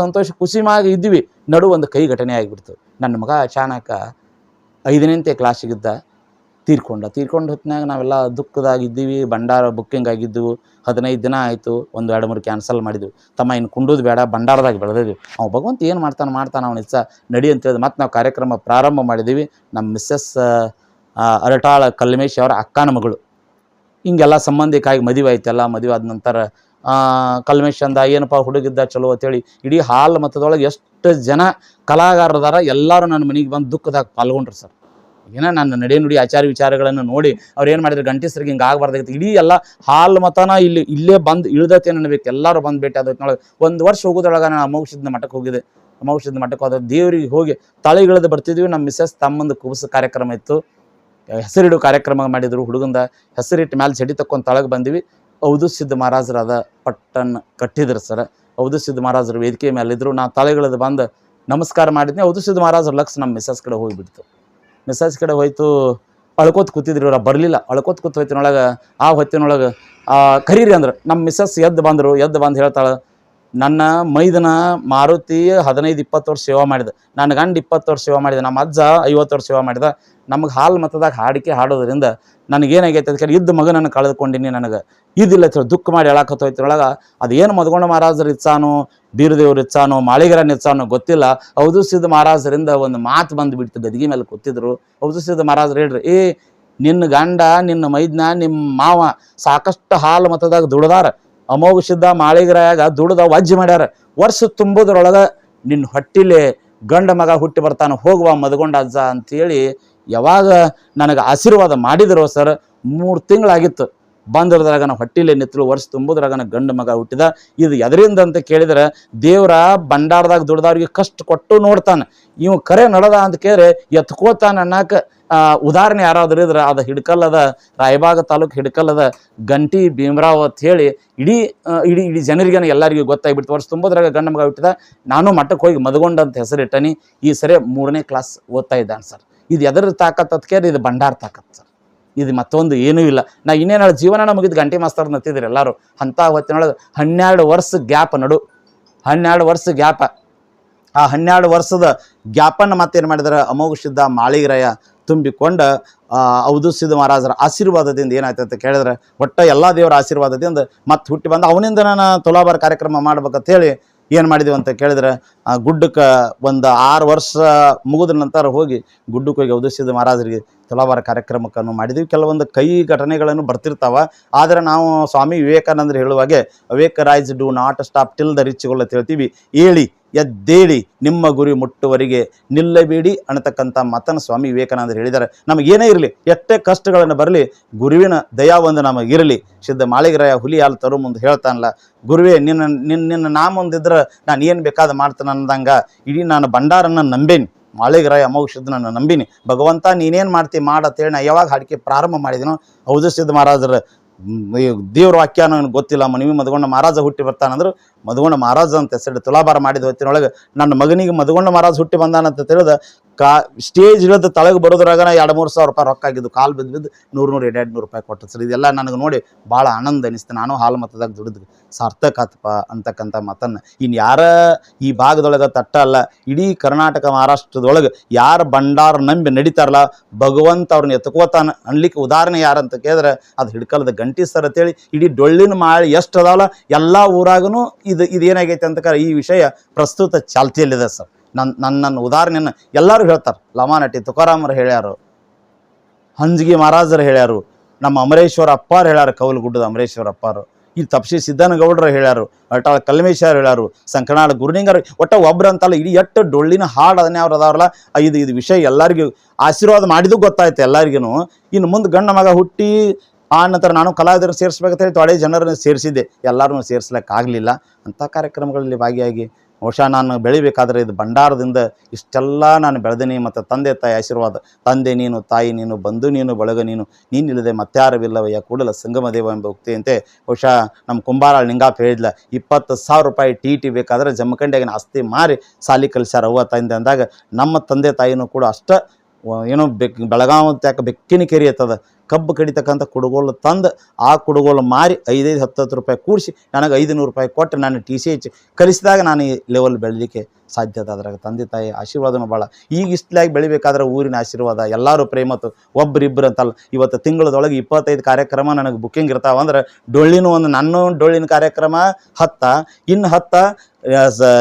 ಸಂತೋಷ ಖುಷಿಮಾಗಿ ಇದ್ವಿ. ನಡು ಒಂದು ಕೈ ಘಟನೆ ಆಗಿಬಿಡ್ತು. ನನ್ನ ಮಗ ಅಚಾನಕ ಐದನೇಂತೆ ಕ್ಲಾಸಿಗಿದ್ದ ತೀರ್ಕೊಂಡ. ತೀರ್ಕೊಂಡು ಹೊತ್ತಿನಾಗ ನಾವೆಲ್ಲ ದುಃಖದಾಗಿದ್ದೀವಿ, ಭಂಡಾರ ಬುಕ್ಕಿಂಗ್ ಆಗಿದ್ದವು. ಹದಿನೈದು ದಿನ ಆಯಿತು, ಒಂದು ಎರಡು ಮೂರು ಕ್ಯಾನ್ಸಲ್ ಮಾಡಿದ್ವಿ. ತಮ್ಮ ಇನ್ನು ಕುಂಡೋದು ಬೇಡ, ಭಂಡಾರದಾಗ ಬೆಳೆದಿದ್ವಿ. ಅವ್ನು ಭಗವಂತ ಏನು ಮಾಡ್ತಾನೆ ಮಾಡ್ತಾನೆ ಅವನ ಇಚ್ಛ ನಡಿ ಅಂತೇಳಿ ಮತ್ತು ನಾವು ಕಾರ್ಯಕ್ರಮ ಪ್ರಾರಂಭ ಮಾಡಿದ್ದೀವಿ. ನಮ್ಮ ಮಿಸ್ಸಸ್ ಅರಟಾಳ ಕಲ್ಮೇಶ್ ಅವರ ಅಕ್ಕನ ಮಗಳು. ಹಿಂಗೆಲ್ಲ ಸಂಬಂಧಿಕಾಗಿ ಮದುವೆ ಆಯ್ತಲ್ಲ, ಮದುವೆ ಆದ ನಂತರ ಆ, ಕಲ್ಮೇಶ್ ಅಂದ ಏನಪ್ಪ ಹುಡುಗಿದ್ದ ಚಲೋ ಅಂತೇಳಿ ಇಡೀ ಹಾಲ್ ಮತದೊಳಗೆ ಎಷ್ಟು ಜನ ಕಲಾಗಾರದಾರ ಎಲ್ಲರೂ ನನ್ನ ಮನೆಗೆ ಬಂದು ದುಃಖದಾಗ ಪಾಲ್ಗೊಂಡ್ರು ಸರ್. ಏನೋ ನನ್ನ ನಡೆ ನುಡಿ ಆಚಾರ ವಿಚಾರಗಳನ್ನು ನೋಡಿ ಅವ್ರು ಏನು ಮಾಡಿದ್ರು ಗಂಟಿಸ್ರಿಗೆ ಹಿಂಗೆ ಆಗಬಾರ್ದಾಗಿತ್ತು. ಇಡೀ ಎಲ್ಲ ಹಾಲ್ ಮತನ ಇಲ್ಲಿ ಇಲ್ಲೇ ಬಂದು ಇಳಿದತೆ ಅನ್ನಬೇಕು ಎಲ್ಲರೂ ಬಂದು ಭೇಟಿ ಆದೊಳಗೆ ಒಂದು ವರ್ಷ ಹೋಗೋದ್ರೊಳಗೆ ನಾನು ಅಮೌಷದ ಮಠಕ್ಕೆ ಹೋಗಿದೆ ಅಮೌಷದ ಮಠಕ್ಕೆ ಹೋದ ದೇವರಿಗೆ ಹೋಗಿ ತಳಿಗಿಳಿದು ಬರ್ತಿದ್ವಿ. ನಮ್ಮ ಮಿಸ್ಸಸ್ ತಮ್ಮಂದು ಕುಬಸ ಕಾರ್ಯಕ್ರಮ ಇತ್ತು. ಹೆಸರಿಡು ಕಾರ್ಯಕ್ರಮ ಮಾಡಿದ್ರು ಹುಡುಗಂದ. ಹೆಸರಿಟ್ಟು ಮ್ಯಾಲೆ ಚಡಿ ತಕ್ಕೊಂಡು ತಳಗೆ ಬಂದ್ವಿ. ಸಿದ್ಧ ಮಹಾರಾಜರಾದ ಪಟ್ಟನ್ ಕಟ್ಟಿದ್ರು ಸರ್. ಸಿದ್ಧ ಮಹಾರಾಜರು ವೇದಿಕೆ ಮೇಲಿದ್ರು ನಾ ತಲೆಗಳದ್ದು ಬಂದು ನಮಸ್ಕಾರ ಮಾಡಿದ್ನಿ. ಸಿದ್ಧ ಮಹಾರಾಜರು ಲಕ್ಷ ನಮ್ಮ ಮಿಸ್ಸಸ್ ಕಡೆ ಹೋಗಿಬಿಡ್ತು. ಮಿಸ್ಸಸ್ ಕಡೆ ಹೋಯ್ತು, ಅಳ್ಕೋತ್ ಕೂತಿದ್ರು ಇವ್ರು ಬರಲಿಲ್ಲ. ಅಳ್ಕೋತ ಕೂತ್ ಹೋಯ್ತಿನೊಳಗೆ, ಆ ಹೊತ್ತಿನೊಳಗೆ ಕರೀರಿ ಅಂದ್ರೆ. ನಮ್ಮ ಮಿಸ್ಸಸ್ ಎದ್ದು ಬಂದರು, ಎದ್ದು ಬಂದು ಹೇಳ್ತಾಳೆ ನನ್ನ ಮೈದನ ಮಾರುತಿ ಹದಿನೈದು, ಇಪ್ಪತ್ತು ವರ್ಷ ಸೇವಾ ಮಾಡಿದ. ನನ್ನ ಗಂಡ ಇಪ್ಪತ್ತು ವರ್ಷ ಸೇವಾ ಮಾಡಿದ. ನಮ್ಮ ಅಜ್ಜ ಐವತ್ತು ವರ್ಷ ಸೇವಾ ಮಾಡಿದ. ನಮಗೆ ಹಾಲು ಮತದಾಗ ಹಾಡಿಕೆ ಹಾಡೋದ್ರಿಂದ ನನಗೇನಾಗೈತೆ ಅದಕ್ಕೆ ಇದ್ದ ಮಗನನ್ನು ಕಳೆದುಕೊಂಡಿನಿ ನನಗೆ. ಇದಿಲ್ಲ ಅಂತ ದುಃಖ ಮಾಡಿ ಹೇಳಕತ್ತೋಯ್ತಿನೊಳಗೆ ಅದೇನು ಮದಗೊಂಡ ಮಹಾರಾಜರು ಇಚ್ಛಾನೋ, ಬೀರದೇವ್ರ ಇಚ್ಛಾನೋ, ಮಾಳಿಗರನ್ನ ಇಚ್ಛಾನೋ ಗೊತ್ತಿಲ್ಲ. ಅವಧೂಸಿದ ಮಹಾರಾಜರಿಂದ ಒಂದು ಮಾತು ಬಂದು ಬಿಡ್ತು ಗದಗಿ ಮೇಲೆ ಕೂತಿದ್ರು. ಅವಧೂಸಿದ ಮಹಾರಾಜರು ಹೇಳ್ರಿ, ಏ, ನಿನ್ನ ಗಂಡ, ನಿನ್ನ ಮೈದ್ನ ನಿಮ್ಮ ಮಾವ ಸಾಕಷ್ಟು ಹಾಲು ಮತದಾಗ ದುಡ್ದಾರ. ಅಮೋಘ ಮಾಳಿಗ್ರಾಯಾಗ ದುಡ್ದ ವಜ್ಜೆ ಮಾಡ್ಯಾರ. ವರ್ಷ ತುಂಬೋದ್ರೊಳಗೆ ನಿನ್ನ ಹೊಟ್ಟಿಲಿ ಗಂಡ ಮಗ ಹುಟ್ಟಿ ಬರ್ತಾನೆ ಹೋಗುವ ಮದಗೊಂಡ ಅಜ್ಜ ಅಂತೇಳಿ ಯಾವಾಗ ನನಗೆ ಆಶೀರ್ವಾದ ಮಾಡಿದ್ರು ಸರ್ ಮೂರು ತಿಂಗಳಾಗಿತ್ತು. ಬಂದಿರೋದ್ರಾಗ ನಾವು ಹೊಟ್ಟಿಲೆ ನಿತ್ತಲು ವರ್ಷ ತುಂಬೋದ್ರಾಗನ ಗಂಡು ಮಗ ಹುಟ್ಟಿದ. ಇದು ಎದರಿಂದ ಅಂತ ಕೇಳಿದ್ರೆ ದೇವ್ರ ಭಂಡಾರದಾಗ ದುಡ್ದವ್ರಿಗೆ ಕಷ್ಟ ಕೊಟ್ಟು ನೋಡ್ತಾನೆ. ಇವ್ ಕರೆ ನಡದ ಅಂತ ಕೇಳಿದ್ರೆ ಎತ್ಕೋತಾನ ಅನ್ನಕ ಆ, ಉದಾಹರಣೆ ಯಾರಾದ್ರೂ ಇದ್ರೆ ಅದು ಹಿಡ್ಕಲ್ಲದ ರಾಯಬಾಗ ತಾಲೂಕು ಹಿಡ್ಕಲ್ಲದ ಗಂಟಿ ಭೀಮರಾವ್ ಅಂತ ಹೇಳಿ ಇಡೀ ಇಡೀ ಇಡೀ ಜನರಿಗೆ ಎಲ್ಲರಿಗೂ ಗೊತ್ತಾಗ್ಬಿಡ್ತು. ವರ್ಷ ತುಂಬೋದ್ರಾಗ ಗಂಡ ಮಗ ಹುಟ್ಟಿದ, ನಾನು ಮಠಕ್ಕೆ ಹೋಗಿ ಮದಗೊಂಡ ಅಂತ ಹೆಸರಿಟ್ಟನಿ ಈ ಸರಿ ಮೂರನೇ ಕ್ಲಾಸ್ ಓದ್ತಾ ಇದ್ದಾನೆ ಸರ್. ಇದು ಎದರ ತಾಕತ್ ಅದಕ್ಕೆ ಇದು ಭಂಡಾರ ತಾಕತ್ ಸರ್. ಇದು ಮತ್ತೊಂದು ಏನೂ ಇಲ್ಲ. ನಾ ಇನ್ನೇನು ಜೀವನ ಮುಗಿದು ಗಂಟೆ ಮಾಸ್ತರ್ ನತ್ತಿದ್ರು ಎಲ್ಲರೂ. ಅಂಥ ಹೊತ್ತಿನೊಳಗೆ ಹನ್ನೆರಡು ವರ್ಷ ಗ್ಯಾಪ್ ನಡು, ಹನ್ನೆರಡು ವರ್ಷ ಗ್ಯಾಪ. ಆ ಹನ್ನೆರಡು ವರ್ಷದ ಗ್ಯಾಪನ್ನು ಮತ್ತೇನು ಮಾಡಿದಾರೆ? ಅಮೋಘ ಸಿದ್ಧ ಮಾಳಿಗರಾಯ ತುಂಬಿಕೊಂಡ ಸಿದ್ಧ ಮಹಾರಾಜರ ಆಶೀರ್ವಾದದಿಂದ ಏನಾಯ್ತು ಅಂತ ಕೇಳಿದ್ರೆ, ಒಟ್ಟ ಎಲ್ಲ ದೇವರ ಆಶೀರ್ವಾದದಿಂದ ಮತ್ತೆ ಹುಟ್ಟಿ ಬಂದು, ಅವನಿಂದ ನಾನು ತುಲಾಭಾರ ಕಾರ್ಯಕ್ರಮ ಮಾಡ್ಬೇಕಂತ ಹೇಳಿ ಏನು ಮಾಡಿದೀವಿ ಅಂತ ಕೇಳಿದ್ರೆ, ಆ, ಗುಡ್ಡಕ್ಕೆ ಒಂದು ಆರು ವರ್ಷ ಮುಗಿದ ನಂತರ ಹೋಗಿ ಗುಡ್ಡಕ್ಕೆ ಹೋಗಿ ಅವಧೂ ಸಿದ್ಧ ಮಹಾರಾಜರಿಗೆ ತುಲಾಭಾರ ಕಾರ್ಯಕ್ರಮಕ್ಕನ್ನು ಮಾಡಿದ್ವಿ. ಕೆಲವೊಂದು ಕೈ ಘಟನೆಗಳನ್ನು ಬರ್ತಿರ್ತಾವೆ. ಆದರೆ ನಾವು ಸ್ವಾಮಿ ವಿವೇಕಾನಂದರು ಹೇಳುವಾಗೆ, awake rise do not stop till the reach ಅಂತ ಹೇಳ್ತೀವಿ. ಏಳಿ ಎದ್ದೇಳಿ ನಿಮ್ಮ ಗುರಿ ಮುಟ್ಟುವರಿಗೆ ನಿಲ್ಲಬೇಡಿ ಅನ್ನತಕ್ಕಂಥ ಮತನ ಸ್ವಾಮಿ ವಿವೇಕಾನಂದರು ಹೇಳಿದ್ದಾರೆ. ನಮಗೇನೇ ಇರಲಿ, ಎಷ್ಟೇ ಕಷ್ಟಗಳನ್ನು ಬರಲಿ, ಗುರುವಿನ ದಯಾ ಒಂದು ನಮಗಿರಲಿ ಸಿದ್ಧ ಮಾಳಿಗರಾಯ ಹುಲಿ ಹಾಲು ತರು ಮುಂದೆ ಹೇಳ್ತಾನಲ್ಲ, ಗುರುವೇ, ನಿನ್ನ ನಿನ್ನ ನಿನ್ನ ನಾಮ ಒಂದಿದ್ರೆ ನಾನು ಏನು ಬೇಕಾದ ಮಾಡ್ತಾನೆ ಅಂದಂಗ ಇಡೀ ನಾನು ಭಂಡಾರನ್ನ ನಂಬೇನಿ. ಮಾಳಿಗರಾಯ ಅಮೋಘ ನಾನು ನಂಬಿನಿ. ಭಗವಂತ ನೀನೇನು ಮಾಡ್ತಿ ಮಾಡತ್ತೇಳಿ ನಾ ಯಾವಾಗ ಹಾಡಿಕೆ ಪ್ರಾರಂಭ ಮಾಡಿದನೋ, ಹೌದು ಸಿದ್ಧ ಮಹಾರಾಜರ ದೇವ್ರ ವಾಕ್ಯ ನನಗೆ ಗೊತ್ತಿಲ್ಲ. ಮನವಿ ಮದಗೊಂಡ ಮಹಾರಾಜ ಹುಟ್ಟಿ ಬರ್ತಾನಂದ್ರೆ ಮದಗೊಂಡ ಮಹಾರಾಜ ಅಂತ ಹೆಸರು ತುಲಾಭಾರ ಮಾಡಿದ ಹೊತ್ತಿನೊಳಗೆ. ನನ್ನ ಮಗನಿಗೆ ಮದಗೊಂಡ ಮಹಾರಾಜ ಹುಟ್ಟಿ ಬಂದಾನಂತ ತಿಳಿದ ಕಾ ಸ್ಟೇಜ್ ಇಳಿದು ತಳಗೆ ಬರೋದ್ರಾಗ ಎರಡು ಮೂರು ಸಾವಿರ ರೂಪಾಯಿ ರೊಕ್ಕ ಆಗಿದ್ದು, ಕಾಲು ಬಿದ್ದು ಬಿದ್ದು ನೂರು ನೂರು ಎರಡು ನೂರು ರೂಪಾಯಿ ಕೊಟ್ಟು ಸರ್. ಇದೆಲ್ಲ ನನಗೆ ನೋಡಿ ಭಾಳ ಆನಂದ ಅನಿಸ್ತು. ನಾನು ಹಾಲು ಮತದಾಗ ದುಡಿದು ಸಾರ್ಥಕ ಆತಪ್ಪ ಅಂತಕ್ಕಂಥ ಮಾತನ್ನು. ಇನ್ನು ಯಾರ ಈ ಭಾಗದೊಳಗೆ ತಟ್ಟ ಅಲ್ಲ, ಇಡೀ ಕರ್ನಾಟಕ, ಮಹಾರಾಷ್ಟ್ರದೊಳಗೆ ಯಾರು ಭಂಡಾರ ನಂಬಿ ನಡೀತಾರಲ್ಲ, ಭಗವಂತ ಅವ್ರನ್ನ ಎತ್ಕೋತಾನ ಅನ್ಲಿಕ್ಕೆ ಉದಾಹರಣೆ ಯಾರಂತ ಕೇಳಿದ್ರೆ ಅದು ಹಿಡ್ಕಲ್ದ ಗಂಟಿ ಸರ್ ಅಂತೇಳಿ ಇಡೀ ಡೊಳ್ಳಿನ ಮಾಳಿ ಎಷ್ಟು ಅದಾವಲ್ಲ, ಎಲ್ಲ ಊರಾಗೂ ಇದು ಇದು ಏನಾಗೈತೆ ಅಂತ ಈ ವಿಷಯ ಪ್ರಸ್ತುತ ಚಾಲ್ತಿಯಲ್ಲಿದೆ ಸರ್. ನನ್ನ ನನ್ನ ಉದಾಹರಣೆಯನ್ನು ಎಲ್ಲರೂ ಹೇಳ್ತಾರೆ. ಲಮಾನಟಿ ತುಕಾರಾಮರು ಹೇಳ್ಯಾರು. ಹಂಜಿಗೆ ಮಹಾರಾಜರು ಹೇಳ್ಯಾರು. ನಮ್ಮ ಅಮರೇಶ್ವರ ಅಪ್ಪಾರು ಹೇಳ್ಯಾರ, ಕೌಲಗುಡ್ಡದ ಅಮರೇಶ್ವರ ಅಪ್ಪಾರು. ಈ ತಪ್ಸಿ ಸಿದ್ದನಗೌಡರು ಹೇಳ್ಯಾರು ಅಟಾಳ ಕಲ್ಮೇಶ್ವರ ಹೇಳ್ಯಾರು, ಸಂಕನಾಳ ಗುರುನಿಂಗರು, ಒಟ್ಟ ಒಬ್ರು ಅಂತಲ್ಲ, ಇಡೀ ಎಷ್ಟು ಡೊಳ್ಳಿನ ಹಾಡು ಅದನ್ನೇ ಅವ್ರು ಅದಾವ್ರಲ್ಲ ಇದು ಇದು ವಿಷಯ ಎಲ್ಲರಿಗೂ ಆಶೀರ್ವಾದ ಮಾಡಿದ್ದು ಗೊತ್ತಾಯ್ತು ಎಲ್ಲರಿಗೂ ಇನ್ನು ಮುಂದೆ ಗಂಡ ಮಗ ಹುಟ್ಟಿ, ಆ ನಂತರ ನಾನು ಕಲಾವಿದರು ಸೇರಿಸ್ಬೇಕಂತ ಹೇಳಿ ತೊಡೆ ಜನರನ್ನು ಸೇರಿಸಿದ್ದೆ. ಎಲ್ಲರನ್ನೂ ಸೇರಿಸ್ಲಿಕ್ಕಾಗಲಿಲ್ಲ. ಅಂಥ ಕಾರ್ಯಕ್ರಮಗಳಲ್ಲಿ ಭಾಗಿಯಾಗಿ ಬಹುಶಃ ನಾನು ಬೆಳಿಬೇಕಾದ್ರೆ ಇದು ಭಂಡಾರದಿಂದ ಇಷ್ಟೆಲ್ಲ ನಾನು ಬೆಳೆದೀನಿ ಮತ್ತು ತಂದೆ ತಾಯಿ ಆಶೀರ್ವಾದ. ತಂದೆ ನೀನು, ತಾಯಿ ನೀನು, ಬಂಧು ನೀನು, ಬಳಗ ನೀನು ನೀನಿಲ್ಲದೆ ಮತ್ತಾರವಿಲ್ಲವಯ್ಯ ಕೂಡಲ ಸಂಗಮದೇವ ಎಂಬ ಉಕ್ತಿಯಂತೆ ಬಹುಶಃ ನಮ್ಮ ಕುಂಬಾರ ಲಿಂಗಾಪ್ ಹೇಳಿದ್ಲ, ಇಪ್ಪತ್ತು ಸಾವಿರ ರೂಪಾಯಿ ಟಿ ಟಿ ಬೇಕಾದ್ರೆ ಜಮ್ಮಖಂಡಿಯಾಗಿನ ಆಸ್ತಿ ಮಾರಿ ಸಾಲಿ ಕಲಿಸ್ಯಾರ ಅವ್ವ ತಂದೆ ಅಂದಾಗ ನಮ್ಮ ತಂದೆ ತಾಯಿನೂ ಕೂಡ ಅಷ್ಟ ಏನೋ ಬೆಕ್ ಬೆಳಗಾವಂತ ಯಾಕೆ ಬೆಕ್ಕಿನ ಕೆರೆ ಕಬ್ಬು ಕಡಿತಕ್ಕಂಥ ಕುಡುಗೋಲು ತಂದು ಆ ಕುಡುಗೋಲು ಮಾರಿ ಐದೈದು ಹತ್ತು ಹತ್ತು ರೂಪಾಯಿ ಕೂಡಿಸಿ ನನಗೆ ಐದು ನೂರು ರೂಪಾಯಿ ಕೊಟ್ಟು ನಾನು ಟಿ ಸಿ ಎಚ್ ಕಲಿಸಿದಾಗ ನಾನು ಈ ಲೆವೆಲ್ ಬೆಳಲಿಕ್ಕೆ ಸಾಧ್ಯತೆ ಅದ್ರಾಗ ತಂದೆ, ತಾಯಿ ಆಶೀರ್ವಾದನೂ ಭಾಳ. ಈಗ ಇಷ್ಟಲಾಗಿ ಬೆಳಿಬೇಕಾದ್ರೆ ಊರಿನ ಆಶೀರ್ವಾದ, ಎಲ್ಲರೂ ಪ್ರೇಮತ್ತು ಒಬ್ಬರಿಬ್ಬರು ಅಂತಲ್ಲ. ಇವತ್ತು ತಿಂಗಳದೊಳಗೆ ಇಪ್ಪತ್ತೈದು ಕಾರ್ಯಕ್ರಮ ನನಗೆ ಬುಕ್ಕಿಂಗ್ ಇರ್ತಾವಂದ್ರೆ ಡೊಳ್ಳಿನೂ ಒಂದು ನನ್ನ ಡೊಳ್ಳಿನ ಕಾರ್ಯಕ್ರಮ ಹತ್ತ. ಇನ್ನು ಹತ್ತ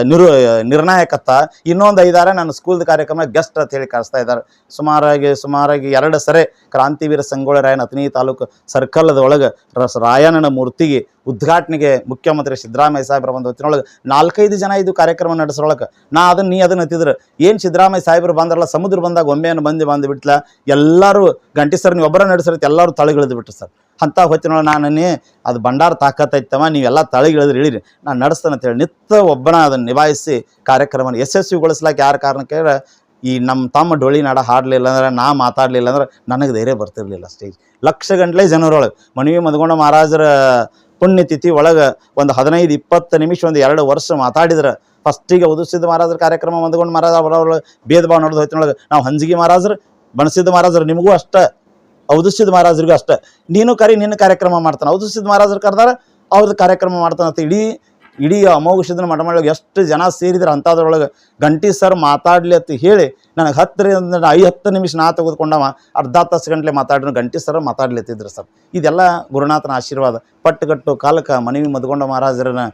ನಿರು ನಿರ್ಣಾಯಕತ್ತ ಇನ್ನೊಂದು ಐದಾರ ನನ್ನ ಸ್ಕೂಲ್ದ ಕಾರ್ಯಕ್ರಮ ಗೆಸ್ಟ್ ಅಂತ ಹೇಳಿ ಕರೆಸ್ತಾ ಇದ್ದಾರೆ. ಸುಮಾರಾಗಿ ಸುಮಾರಾಗಿ ಎರಡು ಸರಿ ಕ್ರಾಂತಿವೀರ ಸಂಗೊಳ್ಳಿ ರಾಯನ ಅತನಿ ತಾಲೂಕು ಸರ್ಕಲ್ದ ಒಳಗೆ ರಸ ರಾಯಣ್ಣನ ಮೂರ್ತಿಗೆ ಉದ್ಘಾಟನೆಗೆ ಮುಖ್ಯಮಂತ್ರಿ ಸಿದ್ದರಾಮಯ್ಯ ಸಾಹೇಬ್ರ ಒಂದು ಹೊತ್ತಿನೊಳಗೆ ನಾಲ್ಕೈದು ಜನ ಇದು ಕಾರ್ಯಕ್ರಮ ನಡೆಸೋಳಕ್ಕೆ ನಾ ಅದನ್ನ ನೀ ಅದನ್ನ ಹತ್ತಿದ್ರೆ. ಏನು ಸಿದ್ದರಾಮಯ್ಯ ಸಾಹೇಬ್ರು ಬಂದ್ರಲ್ಲ, ಸಮುದ್ರ ಬಂದಾಗ ಒಮ್ಮೆಯನ್ನು ಬಂದು ಬಂದು ಬಿಟ್ಲ. ಎಲ್ಲರೂ ಗಂಟಿ ಸರ್ ನೀವು ಒಬ್ಬರ ನಡೆಸಿರತ್ತೆ ಎಲ್ಲರೂ ತಳಗಿಳಿದು ಬಿಟ್ರು ಸರ್. ಅಂಥ ಹೊತ್ತಿನೊಳಗೆ ನಾನು ಅದು ಭಂಡಾರ ತಾಕತ್ತೈತವ, ನೀವೆಲ್ಲ ತಳಗಿಳಿದ್ರೆ, ಇಳಿರಿ. ನಾನು ನಡೆಸ್ತಾನೆ ಅಂತೇಳಿ ನಿತ್ಯ ಒಬ್ಬನ ಅದನ್ನು ನಿಭಾಯಿಸಿ ಕಾರ್ಯಕ್ರಮ ಯಶಸ್ವಿಗೊಳಿಸ್ಲಾಕ ಯಾರ ಕಾರಣಕ್ಕೆ ಈ ನಮ್ಮ ತಮ್ಮ ಡೊಳ್ಳಿ ನಾಡ ಹಾಡಲಿಲ್ಲ ಅಂದ್ರೆ, ನಾ ಮಾತಾಡಲಿಲ್ಲ ಅಂದ್ರೆ ನನಗೆ ಧೈರ್ಯ ಬರ್ತಿರ್ಲಿಲ್ಲ ಸ್ಟೇಜ್ ಲಕ್ಷ ಗಂಟ್ಲೆ ಜನರೊಳಗೆ. ಮನವಿ ಮದಗೊಂಡ ಮಹಾರಾಜರ ಪುಣ್ಯತಿಥಿ ಒಳಗೆ ಒಂದು ಹದಿನೈದು, ಇಪ್ಪತ್ತು ನಿಮಿಷ, ಒಂದು ಎರಡು ವರ್ಷ ಮಾತಾಡಿದ್ರೆ. ಫಸ್ಟಿಗೆ ಉದಿಸಿದ ಮಹಾರಾಜರ ಕಾರ್ಯಕ್ರಮ ಮದಗೊಂಡು ಮಹಾರಾಜ ಅವರವ್ರ ಭೇದ ಭಾವ ನಡೆದು ಹೊತ್ತಿನೊಳಗೆ ನಾವು ಹಂಜಿಗೆ ಮಹಾರಾಜರು, ಬಣಸಿದ್ದ ಮಹಾರಾಜರು, ನಿಮಗೂ ಅಷ್ಟೇ ಔದುಸಿದ ಮಹಾರಾಜರಿಗೂ ಅಷ್ಟೇ. ನೀನು ಕರಿ ನಿನ್ನ ಕಾರ್ಯಕ್ರಮ ಮಾಡ್ತಾನೆ. ಔದುಸಿದ್ ಮಹಾರಾಜರು ಕರ್ದಾರೆ ಅವ್ರದ್ದು ಕಾರ್ಯಕ್ರಮ ಮಾಡ್ತಾನೆ ಅಂತ ಇಡೀ ಇಡೀ ಅಮೋಘಿಸಿದ ಮಠಮೊಳಗೆ ಎಷ್ಟು ಜನ ಸೇರಿದ್ರೆ ಅಂಥದ್ರೊಳಗೆ ಗಂಟಿ ಸರ್ ಮಾತಾಡ್ಲಿ ಅಂತ ಹೇಳಿ ನನಗೆ ಹತ್ತರಿಂದ ಐ ಹತ್ತು ನಿಮಿಷ ನಾ ತೆಗೆದುಕೊಂಡವ, ಅರ್ಧ ತಾಸು ಗಂಟಲೆ ಮಾತಾಡಿದ್ರು ಗಂಟಿ ಸರ್ ಮಾತಾಡ್ಲತ್ತಿದ್ರು ಸರ್. ಇದೆಲ್ಲ ಗುರುನಾಥನ ಆಶೀರ್ವಾದ. ಪಟ್ಟುಗಟ್ಟು ಕಾಲಕ ಮನವಿ ಮದ್ಕೊಂಡ ಮಹಾರಾಜರನ್ನ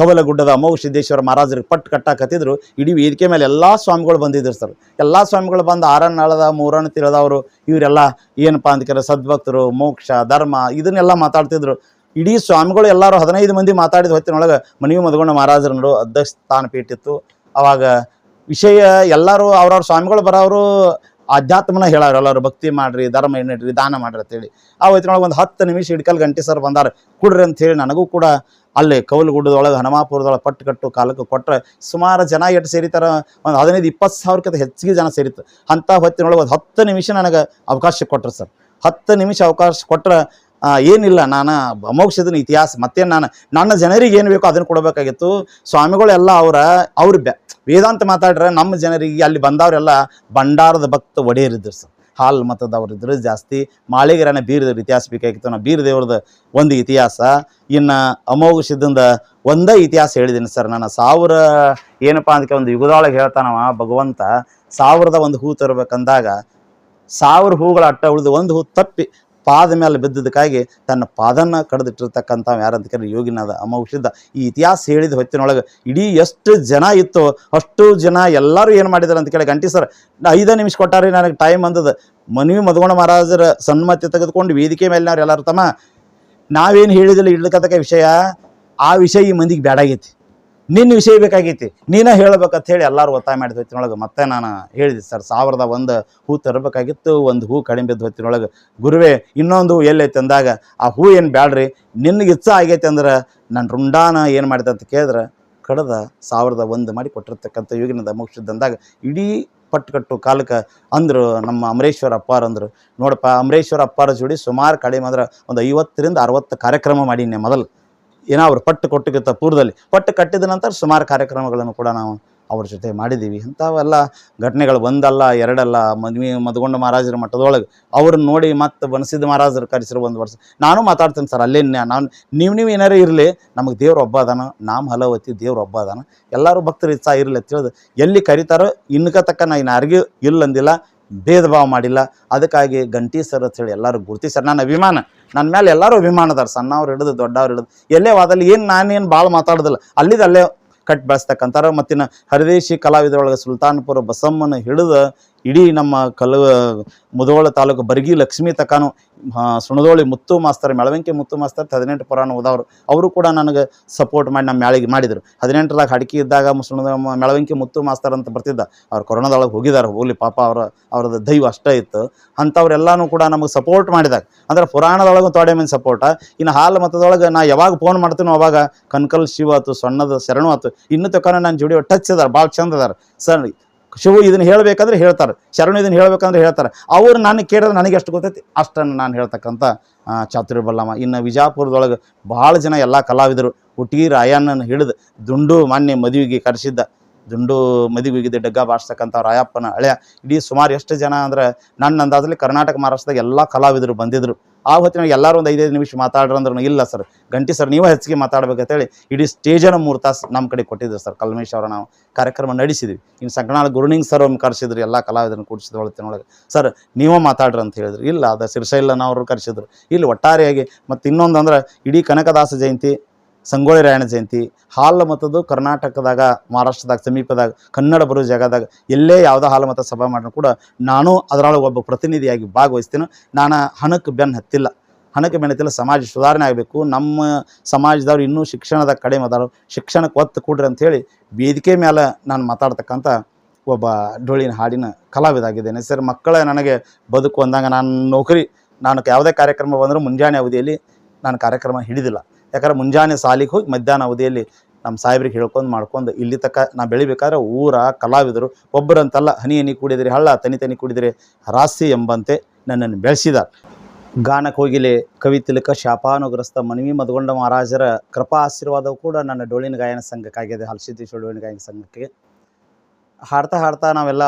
ಕವಲಗುಡ್ಡದ ಅಮೋಘ ಸಿದ್ದೇಶ್ವರ ಮಹಾರಾಜರಿಗೆ ಪಟ್ಟು ಕಟ್ಟಾಕತ್ತಿದ್ರು. ಇಡೀ ವೇದಿಕೆ ಮೇಲೆ ಎಲ್ಲ ಸ್ವಾಮಿಗಳು ಬಂದಿದ್ರು ಸರ್. ಎಲ್ಲ ಸ್ವಾಮಿಗಳು ಬಂದು ಆರನ್ನಳದ, ಮೂರನ್ನ ತಿಳಿದವರು, ಇವರೆಲ್ಲ ಏನಪ್ಪ ಅಂದ್ಕರೆ ಸದ್ಭಕ್ತರು, ಮೋಕ್ಷ, ಧರ್ಮ, ಇದನ್ನೆಲ್ಲ ಮಾತಾಡ್ತಿದ್ರು. ಇಡೀ ಸ್ವಾಮಿಗಳು ಎಲ್ಲರೂ ಹದಿನೈದು ಮಂದಿ ಮಾತಾಡಿದ ಹೊತ್ತಿನೊಳಗೆ ಮನವಿ ಮದಗೊಂಡ ಮಹಾರಾಜರನ್ನರು ಅಧ್ಯಕ್ಷ ಸ್ಥಾನ ಪೀಠಿತ್ತು ಅವಾಗ ವಿಷಯ ಎಲ್ಲರೂ ಅವ್ರವ್ರ ಸ್ವಾಮಿಗಳು ಬರೋರು ಆಧ್ಯಾತ್ಮನ ಹೇಳಾರ ಎಲ್ಲರೂ ಭಕ್ತಿ ಮಾಡ್ರಿ ಧರ್ಮ ಏನಿಡ್ರಿ ದಾನ ಮಾಡ್ರಿ ಅಂತೇಳಿ. ಆ ಹೊತ್ತಿನೊಳಗೆ ಒಂದು ಹತ್ತು ನಿಮಿಷ ಹಿಡ್ಕಲ್ ಗಂಟೆ ಸರ್ ಬಂದಾರ. ಕುಡ್ರಿ ಅಂತ ಹೇಳಿ ನನಗೂ ಕೂಡ ಅಲ್ಲಿ ಕೌಲುಗುಡ್ಡದೊಳಗೆ ಹನುಮಾಪುರದೊಳಗೆ ಪಟ್ಟು ಕಟ್ಟು ಕಾಲಕ್ಕೆ ಕೊಟ್ಟರೆ ಸುಮಾರು ಜನ ಎಷ್ಟು ಸೇರಿತಾರ? ಒಂದು ಹದಿನೈದು ಇಪ್ಪತ್ತು ಸಾವಿರಕ್ಕಿಂತ ಹೆಚ್ಚಿಗೆ ಜನ ಸೇರಿತ್ತು. ಅಂಥ ಹೊತ್ತಿನೊಳಗೆ ಒಂದು ಹತ್ತು ನಿಮಿಷ ನನಗೆ ಅವಕಾಶ ಕೊಟ್ಟರು ಸರ್. ಹತ್ತು ನಿಮಿಷ ಅವಕಾಶ ಕೊಟ್ರೆ ಆ, ಏನಿಲ್ಲ, ನಾನು ಅಮೋಕ್ಷದನ ಇತಿಹಾಸ, ಮತ್ತೆ ನಾನು, ನನ್ನ ಜನರಿಗೆ ಏನು ಬೇಕೋ ಅದನ್ನು ಕೊಡಬೇಕಾಗಿತ್ತು. ಸ್ವಾಮಿಗಳೆಲ್ಲ ಅವರ, ಅವ್ರ ವೇದಾಂತ ಮಾತಾಡ್ರೆ ನಮ್ಮ ಜನರಿಗೆ ಅಲ್ಲಿ ಬಂದವರೆಲ್ಲ ಭಂಡಾರದ ಭಕ್ತ ಒಡೆಯರಿದ್ರು ಸರ್. ಹಾಲ್ ಇದ್ರೆ ಜಾಸ್ತಿ ಮಾಳಿಗೆರನ ಬೀರದೇವ್ರ ಇತಿಹಾಸ ಬೇಕಾಗಿತ್ತು. ನಾ ಬೀರದೇವ್ರದ್ದು ಒಂದು ಇತಿಹಾಸ, ಇನ್ನು ಅಮೋಘ ಸಿದ್ಧಂದ ಒಂದೇ ಇತಿಹಾಸ ಹೇಳಿದ್ದೀನಿ ಸರ್. ನಾನು ಸಾವಿರ, ಏನಪ್ಪ ಅದಕ್ಕೆ ಒಂದು ಯುಗದೊಳಗೆ ಹೇಳ್ತಾನವ ಭಗವಂತ, ಸಾವಿರದ ಒಂದು ಹೂ ತರಬೇಕಂದಾಗ, ಸಾವಿರ ಹೂಗಳ ಅಟ್ಟ ಉಳಿದು ಒಂದು ಹೂ ತಪ್ಪಿ ಪಾದ ಮೇಲೆ ಬಿದ್ದದಕ್ಕಾಗಿ ತನ್ನ ಪಾದನ್ನು ಕಡ್ದಿಟ್ಟಿರ್ತಕ್ಕಂಥ ಯಾರಂತ ಕೇಳಿ ಯೋಗಿನಾದ ಅಮೌಷಧ ಈ ಇತಿಹಾಸ ಹೇಳಿದ ಹೊತ್ತಿನೊಳಗೆ ಇಡೀ ಎಷ್ಟು ಜನ ಇತ್ತು, ಅಷ್ಟು ಜನ ಎಲ್ಲರೂ ಏನು ಮಾಡಿದಾರೆ ಅಂತ ಕೇಳಿ ಗಂಟಿ ಸರ್ ಐದು ನಿಮಿಷ ಕೊಟ್ಟಾರಿ ನನಗೆ ಟೈಮ್ ಅಂದದ ಮನವಿ ಮಧುಗೋಣ ಮಹಾರಾಜರ ಸನ್ಮತಿ ತೆಗೆದುಕೊಂಡು ವೇದಿಕೆ ಮೇಲೆ ಎಲ್ಲರೂ ತಮ್ಮ, ನಾವೇನು ಹೇಳಿದಿಲ್ಲ ಇಡ್ಲಿಕ್ಕತಕ್ಕ ವಿಷಯ, ಆ ವಿಷಯ ಈ ಮಂದಿಗೆ ಬೇಡಾಗೈತಿ ನಿನ್ನ ವಿಷಯ ಬೇಕಾಗೈತಿ. ನೀನೇ ಹೇಳ್ಬೇಕಂತ ಹೇಳಿ ಎಲ್ಲರೂ ಒತ್ತಾಯ ಮಾಡಿದ ಹೊತ್ತಿನೊಳಗೆ ಮತ್ತೆ ನಾನು ಹೇಳಿದೆ, ಸರ್, ಸಾವಿರದ ಒಂದು ಹೂ ತರಬೇಕಾಗಿತ್ತು, ಒಂದು ಹೂ ಕಡಿಮೆ ಬಿದ್ದ ಹೊತ್ತಿನೊಳಗೆ. ಗುರುವೇ, ಇನ್ನೊಂದು ಹೂ ಎಲ್ಲೈತೆ ಅಂದಾಗ, ಆ ಹೂ ಏನು ಬ್ಯಾಡ್ರಿ? ನಿನ್ಗೆ ಇಚ್ಛ ಆಗೈತೆ ಅಂದ್ರೆ ನನ್ನ ರುಂಡಾನ ಏನು ಮಾಡಿದೆ ಅಂತ ಕೇಳಿದ್ರೆ, ಕಡದ ಸಾವಿರದ ಒಂದು ಮಾಡಿ ಕೊಟ್ಟಿರ್ತಕ್ಕಂಥ ಯೋಗಿನದ ಮುಗಿಸಿದ್ದಂದಾಗ ಇಡೀ ಪಟ್ಟುಕಟ್ಟು ಕಾಲಕ್ಕೆ ಅಂದರು ನಮ್ಮ ಅಮರೇಶ್ವರ ಅಪ್ಪಾರ ಅಂದರು. ನೋಡಪ್ಪ, ಅಮರೇಶ್ವರ ಅಪ್ಪಾರ ಜೋಡಿ ಸುಮಾರು ಕಡಿಮೆ ಅಂದ್ರೆ ಒಂದು ಐವತ್ತರಿಂದ ಅರವತ್ತು ಕಾರ್ಯಕ್ರಮ ಮಾಡೀನಿ ಮೊದಲು. ಏನೋ ಅವ್ರು ಪಟ್ಟು ಕೊಟ್ಟಿಗಿಂತ ಪೂರ್ವದಲ್ಲಿ. ಪಟ್ಟು ಕಟ್ಟಿದ ನಂತರ ಸುಮಾರು ಕಾರ್ಯಕ್ರಮಗಳನ್ನು ಕೂಡ ನಾವು ಅವ್ರ ಜೊತೆ ಮಾಡಿದ್ದೀವಿ. ಇಂಥವೆಲ್ಲ ಘಟನೆಗಳು ಒಂದಲ್ಲ, ಎರಡಲ್ಲ, ಮದ್ವೆ ಮದಗೊಂಡ ಮಹಾರಾಜರ ಮಠದೊಳಗೆ. ಅವ್ರನ್ನ ನೋಡಿ ಮತ್ತೆ ಬನಸಿದ್ದ ಮಹಾರಾಜರು ಕರೆಸಿರೋ ಒಂದು ವರ್ಷ. ನಾನು ಮಾತಾಡ್ತೀನಿ ಸರ್, ಅಲ್ಲೇ ನಾನು, ನೀವು ನೀವು ಏನಾರು ಇರಲಿ, ನಮಗೆ ದೇವ್ರು ಒಬ್ಬ ಅದಾನ, ನಾಮ ಹಲವತಿ ದೇವ್ರು ಒಬ್ಬ ಅದಾನ. ಎಲ್ಲರೂ ಭಕ್ತರು ಇಚ್ಛ ಇರಲಿ ಅಂತ ತಿಳಿದು ಎಲ್ಲಿ ಕರೀತಾರೋ, ಇನ್ನಕ ತಕ್ಕ ನಾ ಇನ್ನು ಯಾರಿಗೂ ಇಲ್ಲ ಅಂದಿಲ್ಲ. ಭೇದ ಭಾವ ಮಾಡಿಲ್ಲ. ಅದಕ್ಕಾಗಿ ಗಂಟಿ ಸರ್ ಅಂತ ಹೇಳಿ ಎಲ್ಲರೂ ಸರ್. ನನ್ನ ಅಭಿಮಾನ. ನನ್ನ ಮೇಲೆ ಎಲ್ಲರೂ ಅಭಿಮಾನ ಅದಾರ ಸಣ್ಣವ್ರು ಹಿಡಿದು, ದೊಡ್ಡವ್ರು ಹಿಡಿದು. ಎಲ್ಲೇ ವಾದಲ್ಲಿ ಏನು ನಾನೇನು ಭಾಳ ಮಾತಾಡೋದಿಲ್ಲ. ಅಲ್ಲಿದಲ್ಲೇ ಅಲ್ಲೇ ಕಟ್ ಬೆಳೆಸ್ತಕ್ಕಂಥವ್ರು ಮತ್ತಿನ ಹರಿದೇಶಿ ಕಲಾವಿದರೊಳಗೆ ಸುಲ್ತಾನ್ಪುರ ಬಸಮ್ಮನ ಹಿಡಿದು ಇಡೀ ನಮ್ಮ ಕಲ ಮುದೋಳ ತಾಲೂಕು ಬರ್ಗಿ ಲಕ್ಷ್ಮೀ ತಕಾನು ಸುಣದೋಳಿ ಮುತ್ತು ಮಾಸ್ತರ್, ಮೆಳವಂಕಿ ಮುತ್ತು ಮಾಸ್ತರ್, ಹದಿನೆಂಟು ಪುರಾಣ ಓದವ್ರು. ಅವರು ಕೂಡ ನನಗೆ ಸಪೋರ್ಟ್ ಮಾಡಿ ನಮ್ಮ ಮ್ಯಾಳಿಗೆ ಮಾಡಿದರು. ಹದಿನೆಂಟರಾಗ ಅಡಿಕೆ ಇದ್ದಾಗ ಸುಣದ ಮೆಳವಂಕಿ ಮುತ್ತು ಮಾಸ್ತರ್ ಅಂತ ಬರ್ತಿದ್ದ. ಅವ್ರು ಕೊರೋನಾದೊಳಗೆ ಹೋಗಿದ್ದಾರೆ ಹೋಗ್ಲಿ ಪಾಪ ಅವರ, ಅವ್ರದ್ದು ದೈವ ಅಷ್ಟೇ ಇತ್ತು. ಅಂಥವ್ರೆಲ್ಲನೂ ಕೂಡ ನಮಗೆ ಸಪೋರ್ಟ್ ಮಾಡಿದಾಗ, ಅಂದ್ರೆ ಪುರಾಣದೊಳಗೆ ತೋಡೆ ಮೇಲೆ ಸಪೋರ್ಟ ಇನ್ನು ಹಾಲು ಮತದೊಳಗೆ ನಾ ಯಾವಾಗ ಫೋನ್ ಮಾಡ್ತೀನೋ ಅವಾಗ ಕನ್ಕಲ್ ಶಿವ ಆತು, ಸಣ್ಣದ, ಶರಣು ಆತು, ಇನ್ನೂ ತಕ್ಕ ನನ್ನ ಜೋಡಿ ಟಚ್ ಅದಾರ ಭಾಳ ಚಂದ ಅದಾರ ಸರ್ ಶಿವು ಇದನ್ನು ಹೇಳಬೇಕಂದ್ರೆ ಹೇಳ್ತಾರೆ, ಶರಣು ಇದನ್ನ ಹೇಳಬೇಕಂದ್ರೆ ಹೇಳ್ತಾರೆ. ಅವರು ನಾನು ಕೇಳಿದ್ರೆ ನನಗೆ ಎಷ್ಟು ಗೊತ್ತೈತಿ. ಅಷ್ಟನ್ನು ನಾನು ಹೇಳ್ತಕ್ಕಂಥ ಚಾತುರ್ಬಲ್ಲಮ್ಮ ಇನ್ನು ವಿಜಾಪುರದೊಳಗೆ ಭಾಳ ಜನ ಎಲ್ಲ ಕಲಾವಿದರು ಹುಟ್ಟಿ ರಾಯಣ್ಣನ ಹಿಡಿದು ದುಂಡು ಮಾನ್ಯ ಮದುವೆಗೆ ಕರೆಸಿದ್ದ, ದುಂಡು ಮದುವೆಗಿದ್ದ ಡಗ್ಗ ಬಾರಿಸ್ತಕ್ಕಂಥ ರಾಯಪ್ಪನ ಹಳೆಯ. ಇಡೀ ಸುಮಾರು ಎಷ್ಟು ಜನ ಅಂದ್ರೆ ನನ್ನ ಅಂದಾಜಲ್ಲಿ ಕರ್ನಾಟಕ, ಮಹಾರಾಷ್ಟ್ರದಾಗ ಎಲ್ಲ ಕಲಾವಿದರು ಬಂದಿದ್ರು. ಆ ಹೊತ್ತಿನಾಗ ಎಲ್ಲರೂ ಒಂದು ಐದೈದು ನಿಮಿಷ ಮಾತಾಡ್ರಿ ಅಂದ್ರು ಇಲ್ಲ ಸರ್. ಗಂಟಿ ಸರ್, ನೀವು ಹೆಚ್ಚಿಗೆ ಮಾತಾಡ್ಬೇಕಂತೇಳಿ ಇಡೀ ಸ್ಟೇಜನ್ನು ಮೂರು ತಾಸು ನಮ್ಮ ಕಡೆ ಕೊಟ್ಟಿದ್ರು ಸರ್. ಕಲ್ಮೇಶ್ ಅವರ ನಾವು ಕಾರ್ಯಕ್ರಮ ನಡೆಸಿದ್ವಿ. ಇನ್ನು ಸಂಕನಾಳ ಗುರುಣಿಂಗ್ ಸರ್ ಒಮ್ಮೆ ಕರೆಸಿದ್ರು, ಎಲ್ಲ ಕಲಾವಿದರನ್ನು ಕೂಡಿಸಿದ್ರು ಒಳತಿನೊಳಗೆ ಸರ್, ನೀವೇ ಮಾತಾಡ್ರಿ ಅಂತ ಹೇಳಿದ್ರು. ಇಲ್ಲ, ಅದು ಸಿರ್ಸೈಲನವರು ಕರೆಸಿದ್ರು. ಇಲ್ಲಿ ಒಟ್ಟಾರೆಯಾಗಿ ಮತ್ತು ಇನ್ನೊಂದು ಅಂದ್ರೆ ಇಡೀ ಕನಕದಾಸ ಜಯಂತಿ ಸಂಗೊಳ್ಳಿ ರಾಯಣ ಜಯಂತಿ, ಹಾಲು ಮತದ್ದು ಕರ್ನಾಟಕದಾಗ, ಮಹಾರಾಷ್ಟ್ರದಾಗ, ಸಮೀಪದಾಗ, ಕನ್ನಡ ಬರೋ ಜಾಗದಾಗ ಎಲ್ಲೇ ಯಾವುದೋ ಹಾಲು ಮತ ಸಭಾ ಮಾಡಿದ್ರು ಕೂಡ ನಾನು ಅದರೊಳಗೆ ಒಬ್ಬ ಪ್ರತಿನಿಧಿಯಾಗಿ ಭಾಗವಹಿಸ್ತೀನಿ. ನಾನು ಹಣಕ್ಕೆ ಬೆನ್ನು ಹತ್ತಿಲ್ಲ. ಹಣಕ್ಕೆ ಬೆನ್ನು ಹತ್ತಿಲ್ಲ. ಸಮಾಜ ಸುಧಾರಣೆ ಆಗಬೇಕು. ನಮ್ಮ ಸಮಾಜದವ್ರು ಇನ್ನೂ ಶಿಕ್ಷಣದ ಕಡಿಮೆ ಅದಾರು ಶಿಕ್ಷಣಕ್ಕೆ ಒತ್ತು ಕೊಡ್ರಿ ಅಂಥೇಳಿ ವೇದಿಕೆ ಮೇಲೆ ನಾನು ಮಾತಾಡ್ತಕ್ಕಂಥ ಒಬ್ಬ ಡೊಳ್ಳಿನ ಹಾಡಿನ ಕಲಾವಿದಾಗಿದ್ದೇನೆ. ಸರ್, ಮಕ್ಕಳ ನನಗೆ ಬದುಕು ಅಂದಾಗ ನಾನು ನೌಕರಿ, ನಾನು ಯಾವುದೇ ಕಾರ್ಯಕ್ರಮ ಬಂದರೂ ಮುಂಜಾನೆ ಅವಧಿಯಲ್ಲಿ ನಾನು ಕಾರ್ಯಕ್ರಮ ಹಿಡಿದಿಲ್ಲ. ಯಾಕಂದ್ರೆ ಮುಂಜಾನೆ ಸಾಲಿಗೆ ಹೋಗಿ ಮಧ್ಯಾಹ್ನ ಅವಧಿಯಲ್ಲಿ ನಮ್ಮ ಸಾಹೇಬ್ರಿಗೆ ಹೇಳ್ಕೊಂಡು ಮಾಡ್ಕೊಂಡು ಇಲ್ಲಿ ತಕ್ಕ ನಾ ಬೆಳಿಬೇಕಾದ್ರೆ ಊರ, ಕಲಾವಿದರು ಒಬ್ಬರಂತಲ್ಲ ಹನಿ ಹನಿ ಕುಡಿದಿರಿ, ಹಳ್ಳ ತನಿ ತನಿ ಕುಡಿದಿರಿ ರಾಸಿ ಎಂಬಂತೆ ನನ್ನನ್ನು ಬೆಳೆಸಿದ ಗಾನಕ್ಕೆ ಹೋಗಿಲೆ, ಕವಿ ತಿಲಕ ಶಾಪಾನುಗ್ರಸ್ತ ಮನವಿ ಮದಗೊಂಡ ಮಹಾರಾಜರ ಕೃಪಾ ಆಶೀರ್ವಾದವು ಕೂಡ ನನ್ನ ಡೋಳಿನ ಗಾಯನ ಸಂಘಕ್ಕಾಗಿದೆ ಹಲಸಿದ್ದೇಶ್ವರ ಡೋಳಿನ ಗಾಯನ ಸಂಘಕ್ಕೆ. ಹಾಡ್ತಾ ಹಾಡ್ತಾ ನಾವೆಲ್ಲ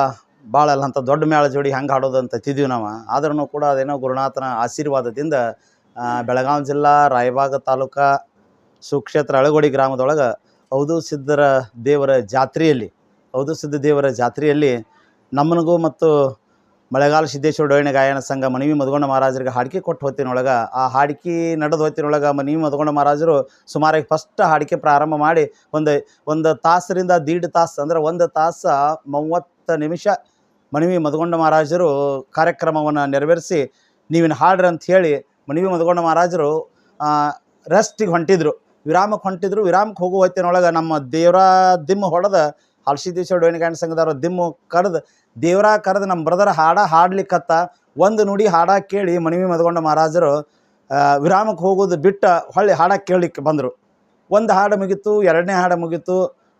ಭಾಳ ಅಲ್ಲಂಥ ಅಂತ ದೊಡ್ಡ ಮೇಳ ಜೋಡಿ ಹೆಂಗೆ ಹಾಡೋದು ಅಂತ ತಿದ್ದೀವಿ ನಾವು. ಆದ್ರೂ ಕೂಡ ಅದೇನೋ ಗುರುನಾಥನ ಆಶೀರ್ವಾದದಿಂದ ಬೆಳಗಾವಿ ಜಿಲ್ಲಾ, ರಾಯಬಾಗ ತಾಲೂಕಾ, ಸುಕ್ಷೇತ್ರ ಅಳಗೋಡಿ ಗ್ರಾಮದೊಳಗೆ ಹೌದು ಸಿದ್ಧರ ದೇವರ ಜಾತ್ರೆಯಲ್ಲಿ, ಹೌದು ಸಿದ್ಧ ದೇವರ ಜಾತ್ರೆಯಲ್ಲಿ ನಮ್ಮನಿಗೂ ಮತ್ತು ಮಳೆಗಾಲ ಸಿದ್ದೇಶ್ವರ ಡೊಯ್ಣ ಗಾಯನ ಸಂಘ ಮನವಿ ಮದಗೊಂಡ ಮಹಾರಾಜರಿಗೆ ಹಾಡಿಕೆ ಕೊಟ್ಟು ಹೊತ್ತಿನೊಳಗೆ, ಆ ಹಾಡಿಕೆ ನಡೆದು ಹೊತ್ತಿನೊಳಗೆ ಮನವಿ ಮದಗೊಂಡ ಮಹಾರಾಜರು ಸುಮಾರಾಗಿ ಫಸ್ಟ್ ಹಾಡಿಕೆ ಪ್ರಾರಂಭ ಮಾಡಿ ಒಂದು ಒಂದು ತಾಸರಿಂದ ದೀಡ್ ತಾಸು ಅಂದ್ರೆ ಒಂದು ತಾಸು ಮೂವತ್ತು ನಿಮಿಷ ಮನವಿ ಮದಗೊಂಡ ಮಹಾರಾಜರು ಕಾರ್ಯಕ್ರಮವನ್ನು ನೆರವೇರಿಸಿ ನೀವಿನ ಹಾಡ್ರಿ ಅಂತ ಹೇಳಿ ಮನವಿ ಮದಗೊಂಡ ಮಹಾರಾಜರು ರೆಸ್ಟಿಗೆ ಹೊಂಟಿದ್ರು. ವಿರಾಮಕ್ಕೆ ಹೊಂಟಿದ್ರು. ವಿರಾಮಕ್ಕೆ ಹೋಗುವ ಹೊತ್ತಿನೊಳಗೆ ನಮ್ಮ ದೇವರ ದಿಮ್ಮ ಹೊಡೆದ ಹಲಸಿದ್ದೇಶ್ವರ ಡೊಯ್ನಗಾಯನ ಸಂಘದವ್ರ ದಿಮ್ಮು ಕರೆದು, ದೇವರ ಕರೆದು ನಮ್ಮ ಬ್ರದರ್ ಹಾಡ ಹಾಡ್ಲಿಕ್ಕತ್ತ ಒಂದು ನುಡಿ ಹಾಡ ಕೇಳಿ ಮನವಿ ಮದಗೊಂಡ ಮಹಾರಾಜರು ವಿರಾಮಕ್ಕೆ ಹೋಗೋದು ಬಿಟ್ಟ ಹೊಳ್ಳಿ ಹಾಡ ಕೇಳಲಿಕ್ಕೆ ಬಂದರು. ಒಂದು ಹಾಡು ಮುಗೀತು, ಎರಡನೇ ಹಾಡು ಮುಗೀತು,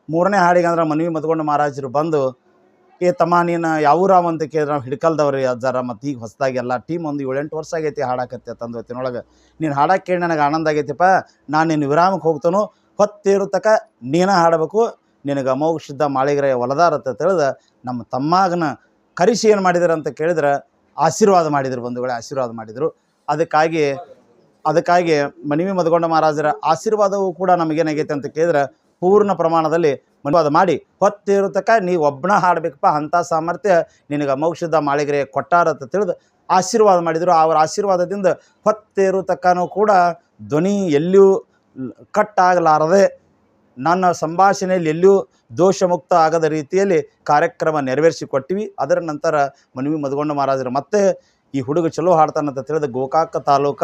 ಮೂರನೇ ಹಾಡಿಗೆ ಅಂದ್ರೆ ಮನವಿ ಮದಗೊಂಡ ಮಹಾರಾಜರು ಬಂದು ಏ ತಮ್ಮ, ನೀನು ಯಾವ ಅಂತ ಕೇಳಿದ್ರೆ ನಾವು ಹಿಡ್ಕಲ್ದವ್ರಿ ಅಜ್ಜಾರ ಮತ್ತು ಈಗ ಹೊಸದಾಗಿ ಎಲ್ಲ ಟೀಮ್ ಒಂದು ಏಳೆಂಟು ವರ್ಷ ಆಗೈತಿ ಹಾಡಾಕತ್ತೆ ತಂದು ಹೊತ್ತಿನೊಳಗೆ ನೀನು ಹಾಡಕ್ಕೆ ಕೇಳಿ ನನಗೆ ಆನಂದ ಆಗೈತಿಪ್ಪ. ನಾನು ನಿನ್ನ ವಿರಾಮಕ್ಕೆ ಹೋಗ್ತಾನು. ಹೊತ್ತಿರೋ ತಕ ನೀನ ಹಾಡಬೇಕು. ನಿನಗೆ ಅಮೋಘ ಶುದ್ಧ ಮಾಳಿಗರ ಹೊಲದಾರ ಅಂತ ತಿಳಿದ ನಮ್ಮ ತಮ್ಮಾಗನ ಕರೆಸಿ ಏನು ಮಾಡಿದ್ರೆ ಅಂತ ಕೇಳಿದ್ರೆ ಆಶೀರ್ವಾದ ಮಾಡಿದರು ಬಂಧುಗಳೇ, ಆಶೀರ್ವಾದ ಮಾಡಿದರು. ಅದಕ್ಕಾಗಿ ಅದಕ್ಕಾಗಿ ಮಣಿವಿ ಮದಗೊಂಡ ಮಹಾರಾಜರ ಆಶೀರ್ವಾದವೂ ಕೂಡ ನಮಗೇನಾಗೈತೆ ಅಂತ ಕೇಳಿದ್ರೆ ಪೂರ್ಣ ಪ್ರಮಾಣದಲ್ಲಿ ಮನವಾದ ಮಾಡಿ ಹೊತ್ತಿರೋ ತಕ್ಕ ನೀ ಒಬ್ಬನ ಹಾಡಬೇಕಪ್ಪ, ಅಂಥ ಸಾಮರ್ಥ್ಯ ನಿನಗೆ ಮೌಷಧ ಮಾಳಿಗರೆ ಕೊಟ್ಟಾರ ಅಂತ ತಿಳಿದು ಆಶೀರ್ವಾದ ಮಾಡಿದರು. ಅವರ ಆಶೀರ್ವಾದದಿಂದ ಹೊತ್ತಿರೋ ತಕ್ಕನೂ ಕೂಡ ಧ್ವನಿ ಎಲ್ಲಿಯೂ ಕಟ್ ಕಟ್ಟಾಗಲಾರದೆ, ನನ್ನ ಸಂಭಾಷಣೆಯಲ್ಲಿ ಎಲ್ಲಿಯೂ ದೋಷಮುಕ್ತ ಆಗದ ರೀತಿಯಲ್ಲಿ ಕಾರ್ಯಕ್ರಮ ನೆರವೇರಿಸಿ ಕೊಟ್ಟಿವಿ ಅದರ ನಂತರ ಮನವಿ ಮದಗೊಂಡ ಮಹಾರಾಜರು, ಮತ್ತೆ ಈ ಹುಡುಗ ಚಲೋ ಹಾಡ್ತಾನಂತ ತಿಳಿದ ಗೋಕಾಕ ತಾಲೂಕ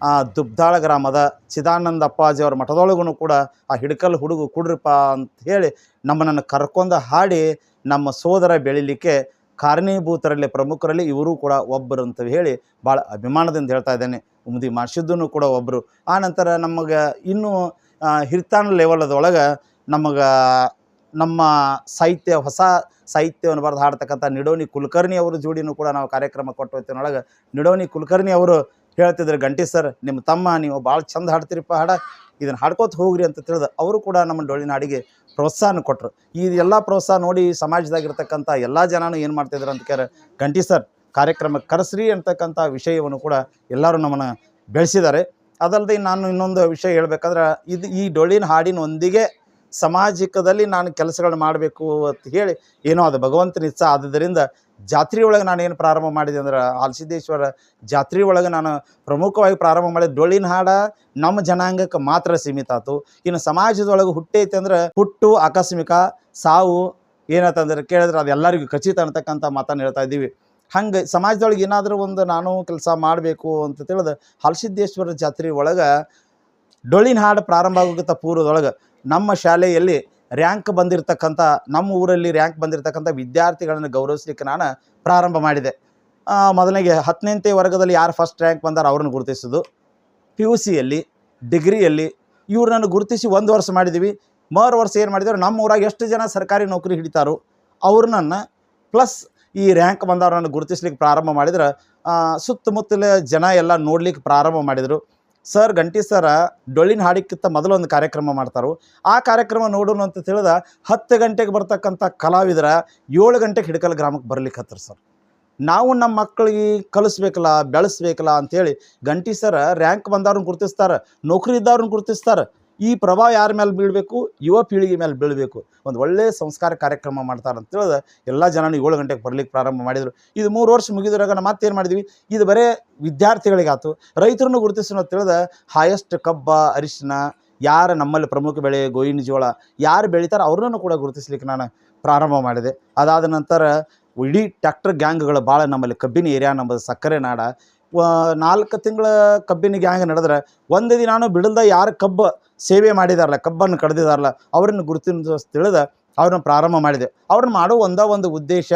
ಆ, ದುಬ್ದಾಳ ಗ್ರಾಮದ ಚಿದಾನಂದ ಅಪ್ಪಾಜಿ ಅವ್ರ ಮಠದೊಳಗೂ ಕೂಡ ಆ ಹಿಡ್ಕಲ್ ಹುಡುಗು ಕುಡ್ರಿಪ್ಪ ಅಂತ ಹೇಳಿ ನಮ್ಮನ್ನು ಕರ್ಕೊಂಡು ಹಾಡಿ ನಮ್ಮ ಸೋದರ ಬೆಳಿಲಿಕ್ಕೆ ಕಾರಣೀಭೂತರಲ್ಲಿ ಪ್ರಮುಖರಲ್ಲಿ ಇವರು ಕೂಡ ಒಬ್ಬರು ಅಂತ ಹೇಳಿ ಭಾಳ ಅಭಿಮಾನದಿಂದ ಹೇಳ್ತಾ ಇದ್ದೇನೆ. ಉಮದಿ ಮಾಡಿಸಿದ್ದೂ ಕೂಡ ಒಬ್ಬರು ಆ ನಂತರ ನಮಗೆ ಇನ್ನೂ ಹಿರ್ತಾನ ಲೆವೆಲದೊಳಗೆ ನಮಗೆ ನಮ್ಮ ಸಾಹಿತ್ಯ ಹೊಸ ಸಾಹಿತ್ಯವನ್ನು ಬರೆದು ಹಾಡ್ತಕ್ಕಂಥ ನಿಡೋನಿ ಕುಲಕರ್ಣಿ ಅವರು ಜೋಡಿನೂ ಕೂಡ ನಾವು ಕಾರ್ಯಕ್ರಮ ಕೊಟ್ಟು ನಿಡೋನಿ ಕುಲಕರ್ಣಿ ಅವರು ಹೇಳ್ತಿದ್ರು, ಗಂಟಿ ಸರ್, ನಿಮ್ಮ ತಮ್ಮ, ನೀವು ಭಾಳ ಚಂದ ಹಾಡ್ತೀರಿಪ್ಪ, ಹಾಡ, ಇದನ್ನು ಹಾಡ್ಕೋತ ಹೋಗ್ರಿ ಅಂತ ತಿಳಿದು ಅವರು ಕೂಡ ನಮ್ಮ ಡೊಳ್ಳಿನ ಹಾಡಿಗೆ ಪ್ರೋತ್ಸಾಹನ ಕೊಟ್ಟರು ಈ ಎಲ್ಲ ಪ್ರೋತ್ಸಾಹ ನೋಡಿ ಸಮಾಜದಾಗಿರ್ತಕ್ಕಂಥ ಎಲ್ಲ ಜನನೂ ಏನು ಮಾಡ್ತಿದ್ರು ಅಂತ ಕೇರ ಗಂಟಿ ಸರ್, ಕಾರ್ಯಕ್ರಮಕ್ಕೆ ಕರೆಸ್ರಿ ಅಂತಕ್ಕಂಥ ವಿಷಯವನ್ನು ಕೂಡ ಎಲ್ಲರೂ ನಮ್ಮನ್ನು ಬೆಳೆಸಿದ್ದಾರೆ. ಅದಲ್ಲದೆ ನಾನು ಇನ್ನೊಂದು ವಿಷಯ ಹೇಳಬೇಕಂದ್ರೆ, ಇದು ಈ ಡೊಳ್ಳಿನ ಹಾಡಿನೊಂದಿಗೆ ಸಾಮಾಜಿಕದಲ್ಲಿ ನಾನು ಕೆಲಸಗಳನ್ನ ಮಾಡಬೇಕು ಅಂತ ಹೇಳಿ, ಏನೋ ಅದು ಭಗವಂತನ ಇಚ್ಛೆ ಆದುದರಿಂದ ಜಾತ್ರೆ ಒಳಗೆ ನಾನು ಏನು ಪ್ರಾರಂಭ ಮಾಡಿದೆ ಅಂದ್ರೆ ಹಾಲಸಿದ್ದೇಶ್ವರ ಜಾತ್ರೆ ಒಳಗೆ ನಾನು ಪ್ರಮುಖವಾಗಿ ಪ್ರಾರಂಭ ಮಾಡಿದ ಡೊಳ್ಳಿನ ಹಾಡ ನಮ್ಮ ಜನಾಂಗಕ್ಕೆ ಮಾತ್ರ ಸೀಮಿತ ಆಯ್ತು. ಇನ್ನು ಸಮಾಜದೊಳಗೆ ಹುಟ್ಟೈತೆ ಅಂದ್ರೆ ಹುಟ್ಟು, ಆಕಸ್ಮಿಕ, ಸಾವು ಏನಂತಂದ್ರೆ ಕೇಳಿದ್ರೆ ಅದು ಎಲ್ಲರಿಗೂ ಖಚಿತ ಅನ್ನತಕ್ಕಂಥ ಮಾತನ್ನು ಹೇಳ್ತಾ ಇದ್ದೀವಿ. ಹಂಗೆ ಸಮಾಜದೊಳಗೆ ಏನಾದರೂ ಒಂದು ನಾನು ಕೆಲಸ ಮಾಡಬೇಕು ಅಂತ ತಿಳಿದು ಹಲಸಿದ್ದೇಶ್ವರ ಜಾತ್ರೆ ಒಳಗೆ ಡೊಳ್ಳಿನ ಹಾಡು ಪ್ರಾರಂಭ ಆಗೋಕ್ಕಿಂತ ಪೂರ್ವದೊಳಗೆ ನಮ್ಮ ಶಾಲೆಯಲ್ಲಿ ರ್ಯಾಂಕ್ ಬಂದಿರತಕ್ಕಂಥ ನಮ್ಮ ಊರಲ್ಲಿ ರ್ಯಾಂಕ್ ಬಂದಿರತಕ್ಕಂಥ ವಿದ್ಯಾರ್ಥಿಗಳನ್ನು ಗೌರವಿಸಲಿಕ್ಕೆ ನಾನು ಪ್ರಾರಂಭ ಮಾಡಿದೆ. ಮೊದಲಿಗೆ ಹತ್ತನೇಂತೆ ವರ್ಗದಲ್ಲಿ ಯಾರು ಫಸ್ಟ್ ರ್ಯಾಂಕ್ ಬಂದಾರ ಅವ್ರನ್ನ ಗುರುತಿಸೋದು ಪಿ ಯು ಸಿಯಲ್ಲಿ ಡಿಗ್ರಿಯಲ್ಲಿ ಇವ್ರನ್ನ ಗುರುತಿಸಿ ಒಂದು ವರ್ಷ ಮಾಡಿದ್ದೀವಿ ಮರು ವರ್ಷ ಏನು ಮಾಡಿದ್ರು, ನಮ್ಮ ಊರಾಗ ಎಷ್ಟು ಜನ ಸರ್ಕಾರಿ ನೌಕರಿ ಹಿಡಿತಾರೋ ಅವ್ರನ್ನ ಪ್ಲಸ್ ಈ ರ್ಯಾಂಕ್ ಬಂದವ್ರನ್ನ ಗುರುತಿಸ್ಲಿಕ್ಕೆ ಪ್ರಾರಂಭ ಮಾಡಿದ್ರೆ ಸುತ್ತಮುತ್ತಲ ಜನ ಎಲ್ಲ ನೋಡ್ಲಿಕ್ಕೆ ಪ್ರಾರಂಭ ಮಾಡಿದರು. ಸರ್ ಗಂಟಿ ಸರ, ಡೊಳ್ಳಿನ ಹಾಡಿಕ್ಕಿಂತ ಮೊದಲು ಒಂದು ಕಾರ್ಯಕ್ರಮ ಮಾಡ್ತಾರೋ. ಆ ಕಾರ್ಯಕ್ರಮ ನೋಡೋಣ ಅಂತ ತಿಳಿದ ಹತ್ತು ಗಂಟೆಗೆ ಬರ್ತಕ್ಕಂಥ ಕಲಾವಿದರ ಏಳು ಗಂಟೆಗೆ ಹಿಡಕಲ್ ಗ್ರಾಮಕ್ಕೆ ಬರ್ಲಿಕ್ಕೆ ಹತ್ತರ ಸರ್. ನಾವು ನಮ್ಮ ಮಕ್ಕಳಿಗೆ ಕಲಿಸ್ಬೇಕಲ್ಲ, ಬೆಳೆಸ್ಬೇಕಲ್ಲ ಅಂಥೇಳಿ ಗಂಟಿ ಸರ, ರ್ಯಾಂಕ್ ಬಂದವ್ರನ್ನ ಗುರುತಿಸ್ತಾರೆ, ನೌಕರಿ ಇದ್ದವ್ರನ್ನ ಗುರುತಿಸ್ತಾರೆ ಈ ಪ್ರಭಾವ ಯಾರ ಮೇಲೆ ಬೀಳಬೇಕು? ಯುವ ಪೀಳಿಗೆ ಮೇಲೆ ಬೀಳಬೇಕು. ಒಂದು ಒಳ್ಳೆಯ ಸಂಸ್ಕಾರ ಕಾರ್ಯಕ್ರಮ ಮಾಡ್ತಾರೆ ಅಂತ ತಿಳಿದ ಎಲ್ಲ ಜನನು ಏಳು ಗಂಟೆಗೆ ಬರ್ಲಿಕ್ಕೆ ಪ್ರಾರಂಭ ಮಾಡಿದರು. ಇದು ಮೂರು ವರ್ಷ ಮುಗಿದ್ರಾಗ ನಾವು ಮತ್ತೇನು ಮಾಡಿದ್ವಿ? ಇದು ಬರೇ ವಿದ್ಯಾರ್ಥಿಗಳಿಗಾತು. ರೈತರನ್ನು ಗುರುತಿಸೋಣ ತಿಳಿದ ಹಾಯೆಸ್ಟ್ ಕಬ್ಬ ಅರಿಶಿನ ಯಾರು ನಮ್ಮಲ್ಲಿ ಪ್ರಮುಖ ಬೆಳೆ ಗೋಯಿನ ಜೋಳ, ಯಾರು ಬೆಳೀತಾರೆ ಅವ್ರನ್ನೂ ಕೂಡ ಗುರುತಿಸ್ಲಿಕ್ಕೆ ನಾನು ಪ್ರಾರಂಭ ಮಾಡಿದೆ. ಅದಾದ ನಂತರ ಇಡೀ ಟ್ಯಾಕ್ಟರ್ ಗ್ಯಾಂಗ್ಗಳು ಭಾಳ ನಮ್ಮಲ್ಲಿ ಕಬ್ಬಿನ ಏರಿಯಾ ನಮ್ಮದು ಸಕ್ಕರೆ ನಾಡ ನಾಲ್ಕು ತಿಂಗಳ ಕಬ್ಬಿನ ಗ್ಯಾಂಗ್ ನಡೆದ್ರೆ, ಒಂದು ದಿನಾನು ಬಿಡಲ್ದ ಯಾರು ಕಬ್ಬು ಸೇವೆ ಮಾಡಿದಾರಲ್ಲ ಕಬ್ಬನ್ನು ಕಡ್ದಿದಾರಲ್ಲ ಅವ್ರನ್ನ ಗುರುತಿನ ತಿಳಿದ ಅವ್ರನ್ನ ಪ್ರಾರಂಭ ಮಾಡಿದೆ. ಅವ್ರನ್ನ ಮಾಡೋ ಒಂದೇ ಒಂದು ಉದ್ದೇಶ,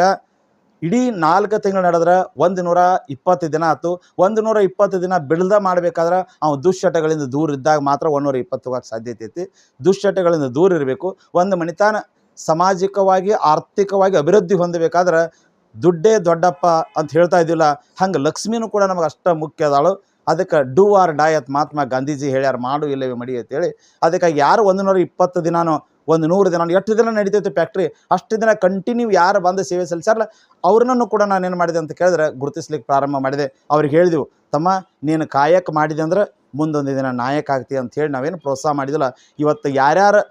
ಇಡೀ ನಾಲ್ಕು ತಿಂಗಳು ನಡೆದ್ರೆ ಒಂದು ನೂರ ಇಪ್ಪತ್ತು ದಿನ ಆಯ್ತು ಒಂದು ನೂರ ಇಪ್ಪತ್ತು ದಿನ ಬಿಡದ ಮಾಡಬೇಕಾದ್ರೆ ಅವ್ನು ದುಶ್ಚಟಗಳಿಂದ ದೂರ ಇದ್ದಾಗ ಮಾತ್ರ ಒಂದೂರ ಇಪ್ಪತ್ತು ಹೋಗಕ್ಕೆ ಸಾಧ್ಯತೆ ಐತಿ ದುಶ್ಚಟಗಳಿಂದ ದೂರ ಇರಬೇಕು. ಒಂದು ಮನಿತಾನ ಸಾಮಾಜಿಕವಾಗಿ, ಆರ್ಥಿಕವಾಗಿ ಅಭಿವೃದ್ಧಿ ಹೊಂದಬೇಕಾದ್ರೆ ದುಡ್ಡೇ ದೊಡ್ಡಪ್ಪ ಅಂತ ಹೇಳ್ತಾ ಇದ್ದಿಲ್ಲ. ಹಂಗೆ ಲಕ್ಷ್ಮಿನೂ ಕೂಡ ನಮಗೆ ಅಷ್ಟು ಮುಖ್ಯ ಅದಾಳು. ಅದಕ್ಕೆ ಡೂ ಆರ್ ಡೈ ಅಂತ ಮಹಾತ್ಮ ಗಾಂಧೀಜಿ ಹೇಳ್ಯಾರ, ಮಾಡು ಇಲ್ಲವೇ ಮಡಿ ಅಂತೇಳಿ. ಅದಕ್ಕಾಗಿ ಯಾರು ಒಂದು ನೂರ ಇಪ್ಪತ್ತು ದಿನಾನೋ, ಒಂದು ನೂರು ದಿನ ಎಷ್ಟು ದಿನ ನಡೀತೈತೆ ಫ್ಯಾಕ್ಟ್ರಿ? ಅಷ್ಟು ದಿನ ಕಂಟಿನ್ಯೂ ಯಾರು ಬಂದು ಸೇವೆ ಸಲ್ಲಿಸಾರಲ್ಲ ಅವ್ರನ್ನೂ ಕೂಡ ನಾನು ಏನು ಮಾಡಿದೆ ಅಂತ ಕೇಳಿದ್ರೆ ಗುರುತಿಸ್ಲಿಕ್ಕೆ ಪ್ರಾರಂಭ ಮಾಡಿದೆ. ಅವ್ರಿಗೆ ಹೇಳಿದೆವು, ತಮ್ಮ, ನೀನು ಕಾಯಕ ಮಾಡಿದೆ ಅಂದ್ರೆ ಮುಂದೊಂದು ದಿನ ನಾಯಕ ಆಗ್ತೀಯ ಅಂತ ಹೇಳಿ ನಾವೇನು ಪ್ರೋತ್ಸಾಹ ಮಾಡಿದಿಲ್ಲ. ಇವತ್ತು ಯಾರ್ಯಾರು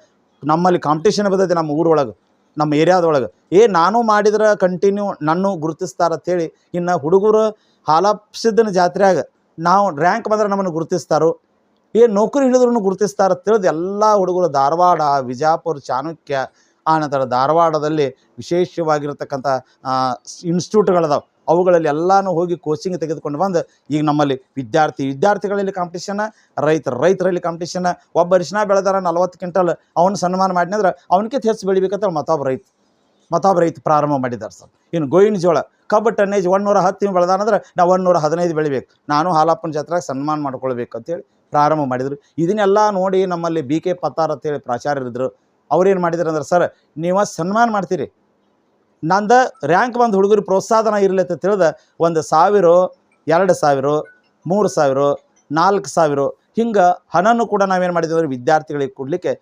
ನಮ್ಮಲ್ಲಿ ಕಾಂಪಿಟೇಷನ್ ಬರ್ತೈತೆ ನಮ್ಮ ಊರೊಳಗೆ ನಮ್ಮ ಏರಿಯಾದೊಳಗೆ. ಏ, ನಾನು ಮಾಡಿದ್ರೆ ಕಂಟಿನ್ಯೂ ನನ್ನ ಗುರುತಿಸ್ತಾರ ಅಂತೇಳಿ ಇನ್ನು ಹುಡುಗರು ಹಾಲಪ್ಸಿದ್ದನ ಜಾತ್ರೆಯಾಗ ನಾವು ರ್ಯಾಂಕ್ ಬಂದ್ರೆ ನಮ್ಮನ್ನು ಗುರುತಿಸ್ತಾರೋ. ಏ, ನೌಕರಿ ಹಿಡಿದ್ರೂ ಗುರುತಿಸ್ತಾರೆ ತಿಳಿದು ಎಲ್ಲ ಹುಡುಗರು ಧಾರವಾಡ, ವಿಜಾಪುರ, ಚಾಣಕ್ಯ, ಆನಂತರ ನಂತರ ಧಾರವಾಡದಲ್ಲಿ ವಿಶೇಷವಾಗಿರ್ತಕ್ಕಂಥ ಇನ್ಸ್ಟಿಟ್ಯೂಟ್ಗಳದಾವೆ ಅವುಗಳಲ್ಲಿ ಎಲ್ಲನೂ ಹೋಗಿ ಕೋಚಿಂಗ್ ತೆಗೆದುಕೊಂಡು ಬಂದು, ಈಗ ನಮ್ಮಲ್ಲಿ ವಿದ್ಯಾರ್ಥಿ, ವಿದ್ಯಾರ್ಥಿಗಳಲ್ಲಿ ಕಾಂಪಿಟೇಷನ್ ರೈತರು ರೈತರಲ್ಲಿ ಕಾಂಪಿಟೇಷನ್ ಒಬ್ಬ ಅರಿಶಿನ ಬೆಳೆದಾರ ನಲ್ವತ್ತು ಕ್ವಿಂಟಲ್ ಅವನು ಸನ್ಮಾನ ಮಾಡಿದ್ರೆ ಅವನಿಗೆ ಹೆಚ್ಚು ಬೆಳಿಬೇಕಂತ ಮತ್ತೊಬ್ಬ ರೈತ ಮತ್ತೊಬ್ಬ ರೈತ ಪ್ರಾರಂಭ ಮಾಡಿದ್ದಾರೆ ಸರ್. ಇನ್ನು ಗೋಯಿನ ಜೋಳ, ಕಬ್ಬು ಟನ್ನೇಜ್ ಒನ್ನೂರ ಹತ್ತು ಬೆಳೆದಾನಂದ್ರೆ ನಾವು ಒಂದುನೂರ ಹದಿನೈದು ಬೆಳಿಬೇಕು. ನಾನು ಹಾಲಪ್ಪನ ಜಾತ್ರೆಗೆ ಸನ್ಮಾನ ಮಾಡ್ಕೊಳ್ಬೇಕು ಅಂತೇಳಿ ಪ್ರಾರಂಭ ಮಾಡಿದರು. ಇದನ್ನೆಲ್ಲ ನೋಡಿ ನಮ್ಮಲ್ಲಿ ಬಿ ಕೆ ಪತ್ತಾರ್ ಅಂತೇಳಿ ಪ್ರಾಚಾರ್ಯರಿದ್ದರು ಅವ್ರೇನು ಮಾಡಿದ್ರು ಅಂದ್ರೆ ಸರ್, ನೀವು ಸನ್ಮಾನ ಮಾಡ್ತೀರಿ. ನಂದು ರ್ಯಾಂಕ್ ಬಂದು ಹುಡುಗರು ಪ್ರೋತ್ಸಾಹನ ಇರಲಿ ಅಂತ ತಿಳಿದ ಒಂದು ಸಾವಿರ, ಎರಡು ಸಾವಿರ, ಮೂರು ಸಾವಿರ, ನಾಲ್ಕು ಸಾವಿರ, ಹಿಂಗೆ ಹಣನೂ ಕೂಡ ನಾವೇನು ಮಾಡಿದ್ದೀವಿ ಅಂದ್ರೆ ವಿದ್ಯಾರ್ಥಿಗಳಿಗೆ ಕೊಡಲಿಕ್ಕೆ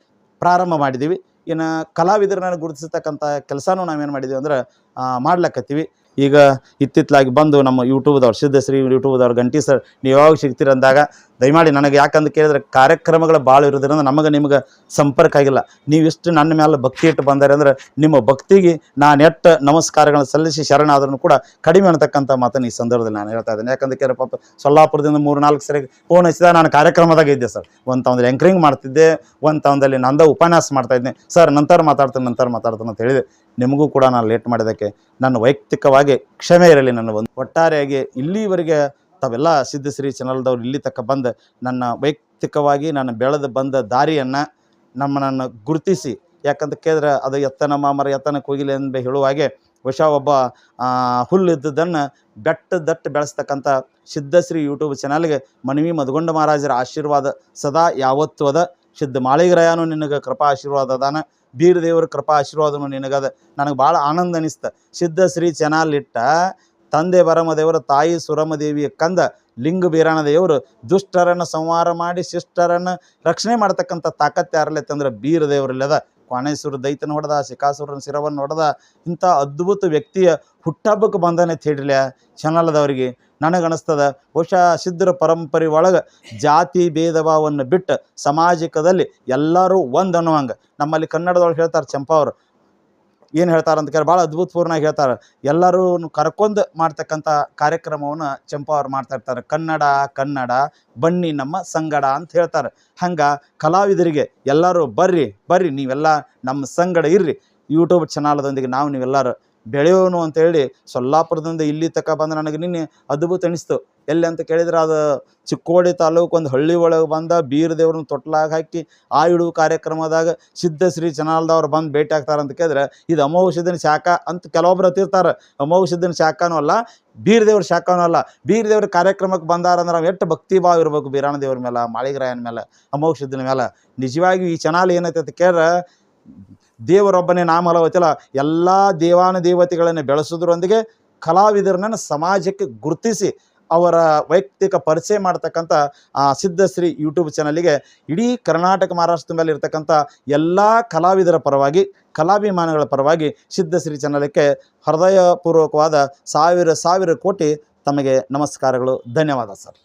ಪ್ರಾರಂಭ ಮಾಡಿದ್ದೀವಿ ಇನ್ನು ಕಲಾವಿದರನ್ನ ಗುರುತಿಸ್ತಕ್ಕಂಥ ಕೆಲಸನೂ ನಾವೇನು ಮಾಡಿದ್ದೀವಿ ಅಂದ್ರೆ ಮಾಡ್ಲಕತ್ತೀವಿ. ಈಗ ಇತ್ತಿತ್ತಲಾಗಿ ಬಂದು ನಮ್ಮ ಯೂಟ್ಯೂಬ್ದವ್ರು ಸಿದ್ಧಶ್ರೀ ಯೂಟ್ಯೂಬ್ದವ್ರು ಗಂಟಿ ಸರ್, ನೀವು ಯಾವಾಗ ಸಿಗ್ತೀರ ಅಂದಾಗ ದಯಮಾಡಿ ನನಗೆ ಯಾಕಂತ ಕೇಳಿದ್ರೆ ಕಾರ್ಯಕ್ರಮಗಳು ಭಾಳ ಇರೋದ್ರಿಂದ ನಮಗೆ ನಿಮ್ಗೆ ಸಂಪರ್ಕ ಆಗಿಲ್ಲ. ನೀವಿಷ್ಟು ನನ್ನ ಮೇಲೆ ಭಕ್ತಿ ಇಟ್ಟು ಬಂದರೆ ಅಂದ್ರೆ ನಿಮ್ಮ ಭಕ್ತಿಗೆ ನಾನು ಎಟ್ಟು ನಮಸ್ಕಾರಗಳನ್ನು ಸಲ್ಲಿಸಿ ಶರಣಾದ್ರೂ ಕೂಡ ಕಡಿಮೆ ಅನ್ನತಕ್ಕಂಥ ಮಾತನ್ನು ಈ ಸಂದರ್ಭದಲ್ಲಿ ನಾನು ಹೇಳ್ತಾ ಇದ್ದೇನೆ. ಯಾಕಂದ್ರೆ ಕೇಳಿದ್ರೆ ಪಾಪ ಸೊಲ್ಲಾಪುರದಿಂದ ಮೂರು ನಾಲ್ಕು ಸರಿ ಫೋನ್ ಹಚ್ಚಿದ ನಾನು ಕಾರ್ಯಕ್ರಮದಾಗ ಇದ್ದೆ ಸರ್. ಒಂದು ತಗೊಂಡ್ರೆ ಎಂಕರಿಂಗ್ ಮಾಡ್ತಿದ್ದೆ, ಒಂದು ತಗೊಂದಲ್ಲಿ ನಂದ ಉಪನ್ಯಾಸ ಮಾಡ್ತಾ ಇದ್ದೆ. ಸರ್, ನಂತರ ಮಾತಾಡ್ತೇನೆ ನಂತರ ಮಾತಾಡ್ತೇನೆ ಅಂತ ಹೇಳಿದೆ. ನಿಮಗೂ ಕೂಡ ನಾನು ಲೇಟ್ ಮಾಡಿದ್ದಕ್ಕೆ ನನ್ನ ವೈಯಕ್ತಿಕವಾಗಿ ಕ್ಷಮೆ ಇರಲಿ ನನ್ನ ಒಂದು. ಒಟ್ಟಾರೆಯಾಗಿ ಇಲ್ಲಿವರೆಗೆ ತಾವೆಲ್ಲ ಸಿದ್ಧಶ್ರೀ ಚಾನಲ್ದವ್ರು ಇಲ್ಲಿ ತಕ್ಕ ಬಂದು ನನ್ನ ವೈಯಕ್ತಿಕವಾಗಿ ನಾನು ಬೆಳೆದು ಬಂದ ದಾರಿಯನ್ನು ನಮ್ಮನ್ನು ಗುರುತಿಸಿ. ಯಾಕಂತ ಕೇಳಿದ್ರೆ ಅದು ಎತ್ತನ ಮಾಮರ ಎತ್ತನ ಕೋಗಿಲೆ ಎಂದು ಹೇಳುವ ಹಾಗೆ ವಶ ಒಬ್ಬ ಹುಲ್ಲಿದ್ದುದನ್ನು ಬೆಟ್ಟ ದಟ್ಟು ಬೆಳೆಸ್ತಕ್ಕಂಥ ಸಿದ್ಧಶ್ರೀ ಯೂಟ್ಯೂಬ್ ಚಾನಲ್ಗೆ ಮನವಿ ಮಧುಗೊಂಡ ಮಹಾರಾಜರ ಆಶೀರ್ವಾದ ಸದಾ ಯಾವತ್ತೂ ಅದ. ಸಿದ್ಧ ಮಾಳಿಗರಾಯನು ನಿನಗೆ ಕೃಪಾ ಆಶೀರ್ವಾದ ಅದಾನ. ಬೀರ ದೇವರ ಕೃಪಾ ಆಶೀರ್ವಾದನು ನಿನಗದ. ನನಗೆ ಭಾಳ ಆನಂದ ಅನಿಸ್ತ. ಸಿದ್ಧ ಶ್ರೀ ಚೆನ್ನಾಲಿಟ್ಟ ತಂದೆ ಬರಮದೇವರ ತಾಯಿ ಸುರಮದೇವಿಯ ಕಂದ, ಲಿಂಗ ಬೀರಾಣ ದೇವರು, ದುಷ್ಟರನ್ನು ಸಂಹಾರ ಮಾಡಿ, ಶಿಷ್ಟರನ್ನು ರಕ್ಷಣೆ ಮಾಡ್ತಕ್ಕಂಥ ತಾಕತ್ತು ಯಾರಲ್ಲೈತೆ ಅಂದ್ರೆ ಬೀರ ದೇವರಲ್ಲದ. ಕ್ವಾಣೇಶ್ವರ ದೈತನ ಹೊಡೆದ, ಶಿಕಾಸುರನ ಶಿರವನ್ನು ಹೊಡೆದ, ಇಂಥ ಅದ್ಭುತ ವ್ಯಕ್ತಿಯ ಹುಟ್ಟಹಬ್ಬಕ್ಕೆ ಬಂದಾನೆ ತಿಳಿಲ ಚಾನಲ್ದವರಿಗೆ ನನಗನಿಸ್ತದ, ಬಹುಶಃ ಸಿದ್ಧರ ಪರಂಪರೆ ಒಳಗೆ ಜಾತಿ ಭೇದ ಭಾವವನ್ನು ಬಿಟ್ಟು ಸಾಮಾಜಿಕದಲ್ಲಿ ಎಲ್ಲರೂ ಒಂದು ಅನ್ನುವಂಗೆ. ನಮ್ಮಲ್ಲಿ ಕನ್ನಡದೊಳಗೆ ಹೇಳ್ತಾರೆ, ಚಂಪಾ ಅವರು ಏನು ಹೇಳ್ತಾರೆ ಅಂತ ಕೇಳಿ ಭಾಳ ಅದ್ಭುತಪೂರ್ಣವಾಗಿ ಹೇಳ್ತಾರೆ. ಎಲ್ಲರೂ ಕರ್ಕೊಂಡು ಮಾಡ್ತಕ್ಕಂಥ ಕಾರ್ಯಕ್ರಮವನ್ನು ಚಂಪಾ ಅವ್ರು ಮಾಡ್ತಾ ಇರ್ತಾರೆ. ಕನ್ನಡ ಕನ್ನಡ, ಬನ್ನಿ ನಮ್ಮ ಸಂಗಡ ಅಂತ ಹೇಳ್ತಾರೆ. ಹಂಗೆ ಕಲಾವಿದರಿಗೆ ಎಲ್ಲರೂ ಬರ್ರಿ ಬರ್ರಿ, ನೀವೆಲ್ಲ ನಮ್ಮ ಸಂಗಡ ಇರ್ರಿ. ಯೂಟ್ಯೂಬ್ ಚಾನಲ್ದೊಂದಿಗೆ ನಾವು ನೀವೆಲ್ಲರೂ ಬೆಳೆಯೋನು ಅಂತೇಳಿ ಸೊಲ್ಲಾಪುರದಿಂದ ಇಲ್ಲಿ ತಕ ಬಂದು ನನಗೆ ನಿನ್ನೆ ಅದ್ಭುತ ಅನಿಸ್ತು. ಎಲ್ಲಿ ಅಂತ ಕೇಳಿದ್ರೆ ಅದು ಚಿಕ್ಕೋಡಿ ತಾಲೂಕು ಒಂದು ಹಳ್ಳಿ ಒಳಗೆ ಬಂದ ಬೀರದೇವ್ರನ್ನ ತೊಟ್ಲಾಗ ಹಾಕಿ ಆ ಇಡುವ ಕಾರ್ಯಕ್ರಮದಾಗ ಸಿದ್ಧ ಶ್ರೀ ಚನಾಲ್ದವ್ರು ಬಂದು ಭೇಟಿ ಆಗ್ತಾರೆ ಅಂತ ಕೇಳಿದ್ರೆ ಇದು ಅಮೋಘಸಿದ್ದನ ಶಾಖ ಅಂತ ಕೆಲವೊಬ್ರು ಹತ್ತಿರ್ತಾರೆ. ಅಮೋಘಸಿದ್ದನ ಶಾಖನೂ ಅಲ್ಲ ಬೀರದೇವ್ರ ಶಾಖನೂ ಅಲ್ಲ. ಬೀರದೇವ್ರ ಕಾರ್ಯಕ್ರಮಕ್ಕೆ ಬಂದಾರ ಅಂದ್ರೆ ನಾವು ಎಷ್ಟು ಭಕ್ತಿ ಭಾವ ಇರಬೇಕು ಬೀರಾಣ ದೇವ್ರ ಮೇಲೆ, ಮಾಳಿಗ್ರಾಯನ ಮೇಲೆ ಅಮೋಘಸಿದ್ದನ ಮೇಲೆ. ನಿಜವಾಗಿಯೂ ಈ ಚನಾಲ್ ಏನೈತೆ ಅಂತ ಕೇಳಿದ್ರೆ ದೇವರೊಬ್ಬನೇ ನಾಮ ಅಲವತ್ತಿಲ್ಲ ಎಲ್ಲ ದೇವಾನು ದೇವತೆಗಳನ್ನ ಬೆಳೆಸೋದ್ರೊಂದಿಗೆ ಕಲಾವಿದರನ್ನ ಸಮಾಜಕ್ಕೆ ಗುರುತಿಸಿ ಅವರ ವೈಯಕ್ತಿಕ ಪರಿಚಯ ಮಾಡ್ತಕ್ಕಂಥ, ಆ ಸಿದ್ಧಶ್ರೀ ಯೂಟ್ಯೂಬ್ ಚಾನಲಿಗೆ ಇಡೀ ಕರ್ನಾಟಕ, ಮಹಾರಾಷ್ಟ್ರದ ಮೇಲೆ ಇರತಕ್ಕಂಥ ಎಲ್ಲ ಕಲಾವಿದರ ಪರವಾಗಿ, ಕಲಾಭಿಮಾನಿಗಳ ಪರವಾಗಿ ಸಿದ್ಧಶ್ರೀ ಚಾನಲಕ್ಕೆ ಹೃದಯಪೂರ್ವಕವಾದ ಸಾವಿರ ಸಾವಿರ ಕೋಟಿ ತಮಗೆ ನಮಸ್ಕಾರಗಳು. ಧನ್ಯವಾದ ಸರ್.